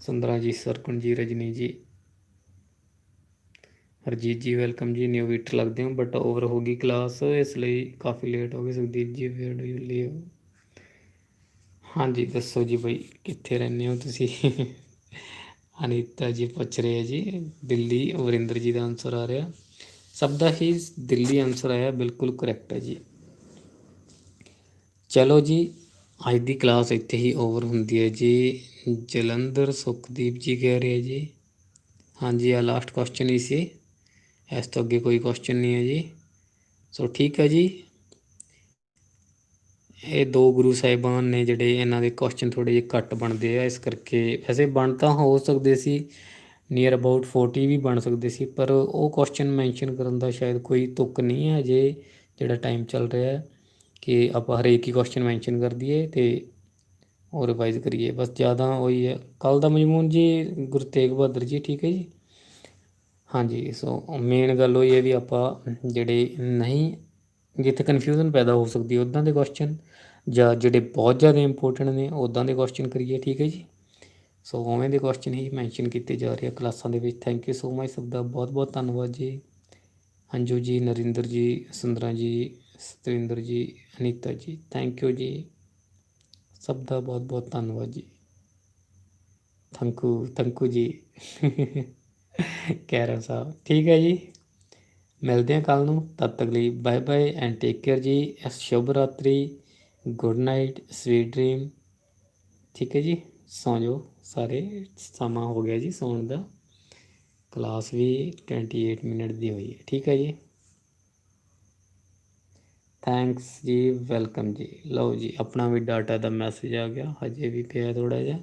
ਸੁੰਦਰਾ ਜੀ ਸਰਕਣ ਜੀ ਰਜਨੀ ਜੀ। ਹਰਜੀਤ ਜੀ ਵੈਲਕਮ ਜੀ ਨਿਊ ਵੀਟਰ ਲੱਗਦੇ ਹੋ ਬਟ ਓਵਰ ਹੋ ਗਈ ਕਲਾਸ ਇਸ ਲਈ ਕਾਫੀ ਲੇਟ ਹੋ ਗਈ ਸੁਖਦੀਪ ਜੀ ਵੇਅਰ ਡੂ ਯੂ ਲਿਵ ਹਾਂਜੀ, ਦੱਸੋ ਜੀ ਬਈ, ਕਿੱਥੇ ਰਹਿੰਦੇ ਹੋ ਤੁਸੀਂ? ਅਨੀਤਾ ਜੀ ਪੁੱਛ ਰਹੇ ਆ ਜੀ, ਦਿੱਲੀ ਵਰਿੰਦਰ ਜੀ ਦਾ ਆਨਸਰ ਆ ਰਿਹਾ। ਸਭ ਦਾ ਹੀ ਦਿੱਲੀ ਆਨਸਰ ਆਇਆ, ਬਿਲਕੁਲ ਕਰੈਕਟ ਹੈ ਜੀ। ਚਲੋ ਜੀ, ਅੱਜ ਦੀ ਕਲਾਸ ਇੱਥੇ ਹੀ ਓਵਰ ਹੁੰਦੀ ਹੈ ਜੀ। ਜਲੰਧਰ ਸੁਖਦੀਪ ਜੀ ਕਹਿ ਰਹੇ ਜੀ। ਹਾਂਜੀ ਆ ਲਾਸਟ ਕੁਐਸਚਨ ਹੀ ਸੀ। ਇਸ ਤੋਂ ਅੱਗੇ ਕੋਈ ਕੁਐਸਚਨ ਨਹੀਂ ਹੈ ਜੀ। ਸੋ ਠੀਕ ਹੈ ਜੀ। ਇਹ ਦੋ ਗੁਰੂ ਸਾਹਿਬਾਨ ਨੇ ਜਿਹੜੇ ਇਹਨਾਂ ਦੇ ਕੁਐਸਚਨ ਥੋੜੇ ਜਿਹੇ ਘੱਟ ਬਣਦੇ ਆ, ਇਸ ਕਰਕੇ ਵੈਸੇ ਬਣ ਤਾਂ ਹੋ ਸਕਦੇ ਸੀ ਨੀਅਰ ਅਬਾਊਟ 40 ਵੀ ਬਣ ਸਕਦੇ ਸੀ, ਪਰ ਉਹ ਕੁਐਸਚਨ ਮੈਂਸ਼ਨ ਕਰਨ ਦਾ ਸ਼ਾਇਦ ਕੋਈ ਤੁੱਕ ਨਹੀਂ ਹੈ ਜੇ ਜਿਹੜਾ ਟਾਈਮ ਚੱਲ ਰਿਹਾ ਹੈ, ਕਿ ਆਪਾਂ ਹਰੇਕ ਹੀ ਕੁਐਸਚਨ ਮੈਂਸ਼ਨ ਕਰ ਦਈਏ ਤੇ ਉਹ ਰਿਵਾਈਜ਼ ਕਰੀਏ। ਬਸ ਜ਼ਿਆਦਾ ਉਹੀ ਹੈ। ਕੱਲ ਦਾ ਮਜਮੂਨ ਜੀ, ਗੁਰੂ ਤੇਗ ਬਹਾਦਰ ਜੀ, ਠੀਕ ਹੈ ਜੀ? ਹਾਂਜੀ ਸੋ ਮੇਨ ਗੱਲ ਉਹ ਹੈ ਵੀ ਆਪਾਂ ਜਿਹੜੇ ਨਹੀਂ, ਜਿੱਥੇ ਕਨਫਿਊਜ਼ਨ ਪੈਦਾ ਹੋ ਸਕਦੀ ਹੈ ਉੱਦਾਂ ਦੇ ਕੁਐਸਚਨ ਜਾਂ ਜਿਹੜੇ ਬਹੁਤ ਜ਼ਿਆਦਾ ਇੰਪੋਰਟੈਂਟ ਨੇ ਉੱਦਾਂ ਦੇ ਕੁਐਸਚਨ ਕਰੀਏ, ਠੀਕ ਹੈ ਜੀ? ਸੋ ਉਵੇਂ ਦੇ ਕੁਐਸਚਨ ਹੀ ਮੈਂਸ਼ਨ ਕੀਤੇ ਜਾ ਰਹੇ ਆ ਕਲਾਸਾਂ ਦੇ ਵਿੱਚ। ਥੈਂਕ ਯੂ ਸੋ ਮਚ ਸਭ ਦਾ। ਬਹੁਤ ਬਹੁਤ ਧੰਨਵਾਦ ਜੀ। ਅੰਜੂ ਜੀ, ਨਰਿੰਦਰ ਜੀ, ਸੁੰਦਰਾ ਜੀ, ਸਤਵਿੰਦਰ ਜੀ, ਅਨੀਤਾ ਜੀ ਥੈਂਕ ਯੂ ਜੀ। ਸਭ ਦਾ ਬਹੁਤ ਬਹੁਤ ਧੰਨਵਾਦ ਜੀ। ਥੈਂਕ ਯੂ ਥੈਂਕ ਯੂ ਜੀ। ਕੈਰਮ ਸਾਹਿਬ। ਠੀਕ ਹੈ ਜੀ। ਮਿਲਦੇ ਹਾਂ ਕੱਲ ਨੂੰ। ਤਦ ਤੱਕ ਲਈ bye bye and take care ਜੀ। ਸ਼ੁਭ ਰਾਤਰੀ। ਗੁੱਡ ਨਾਈਟ ਸਵੀਟ ਡ੍ਰੀਮ ਠੀਕ ਹੈ ਜੀ। ਸੌਂ ਜਾਓ। ਸਾਰੇ ਸਮਾਂ ਹੋ ਗਿਆ ਜੀ ਸੌਣ ਦਾ। ਕਲਾਸ ਵੀ 28 ਮਿੰਟ ਦੀ ਹੋਈ ਹੈ। ਠੀਕ ਹੈ ਜੀ। ਥੈਂਕਸ ਜੀ। ਵੈਲਕਮ ਜੀ। ਲਓ ਜੀ, ਆਪਣਾ ਵੀ ਡਾਟਾ ਦਾ ਮੈਸੇਜ ਆ ਗਿਆ। ਹਜੇ ਵੀ ਪਿਆ ਥੋੜਾ ਜਿਹਾ।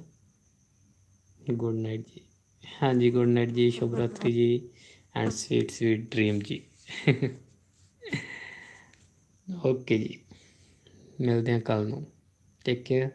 ਗੁੱਡ ਨਾਈਟ ਜੀ। ਹਾਂਜੀ ਗੁੱਡ ਨਾਈਟ ਜੀ ਸ਼ੁਭ ਰਾਤਰੀ ਜੀ ਐਂਡ ਸਵੀਟ ਸਵੀਟ ਡ੍ਰੀਮ ਜੀ। ਓਕੇ ਜੀ ਮਿਲਦੇ ਹਾਂ ਕੱਲ ਨੂੰ। Take care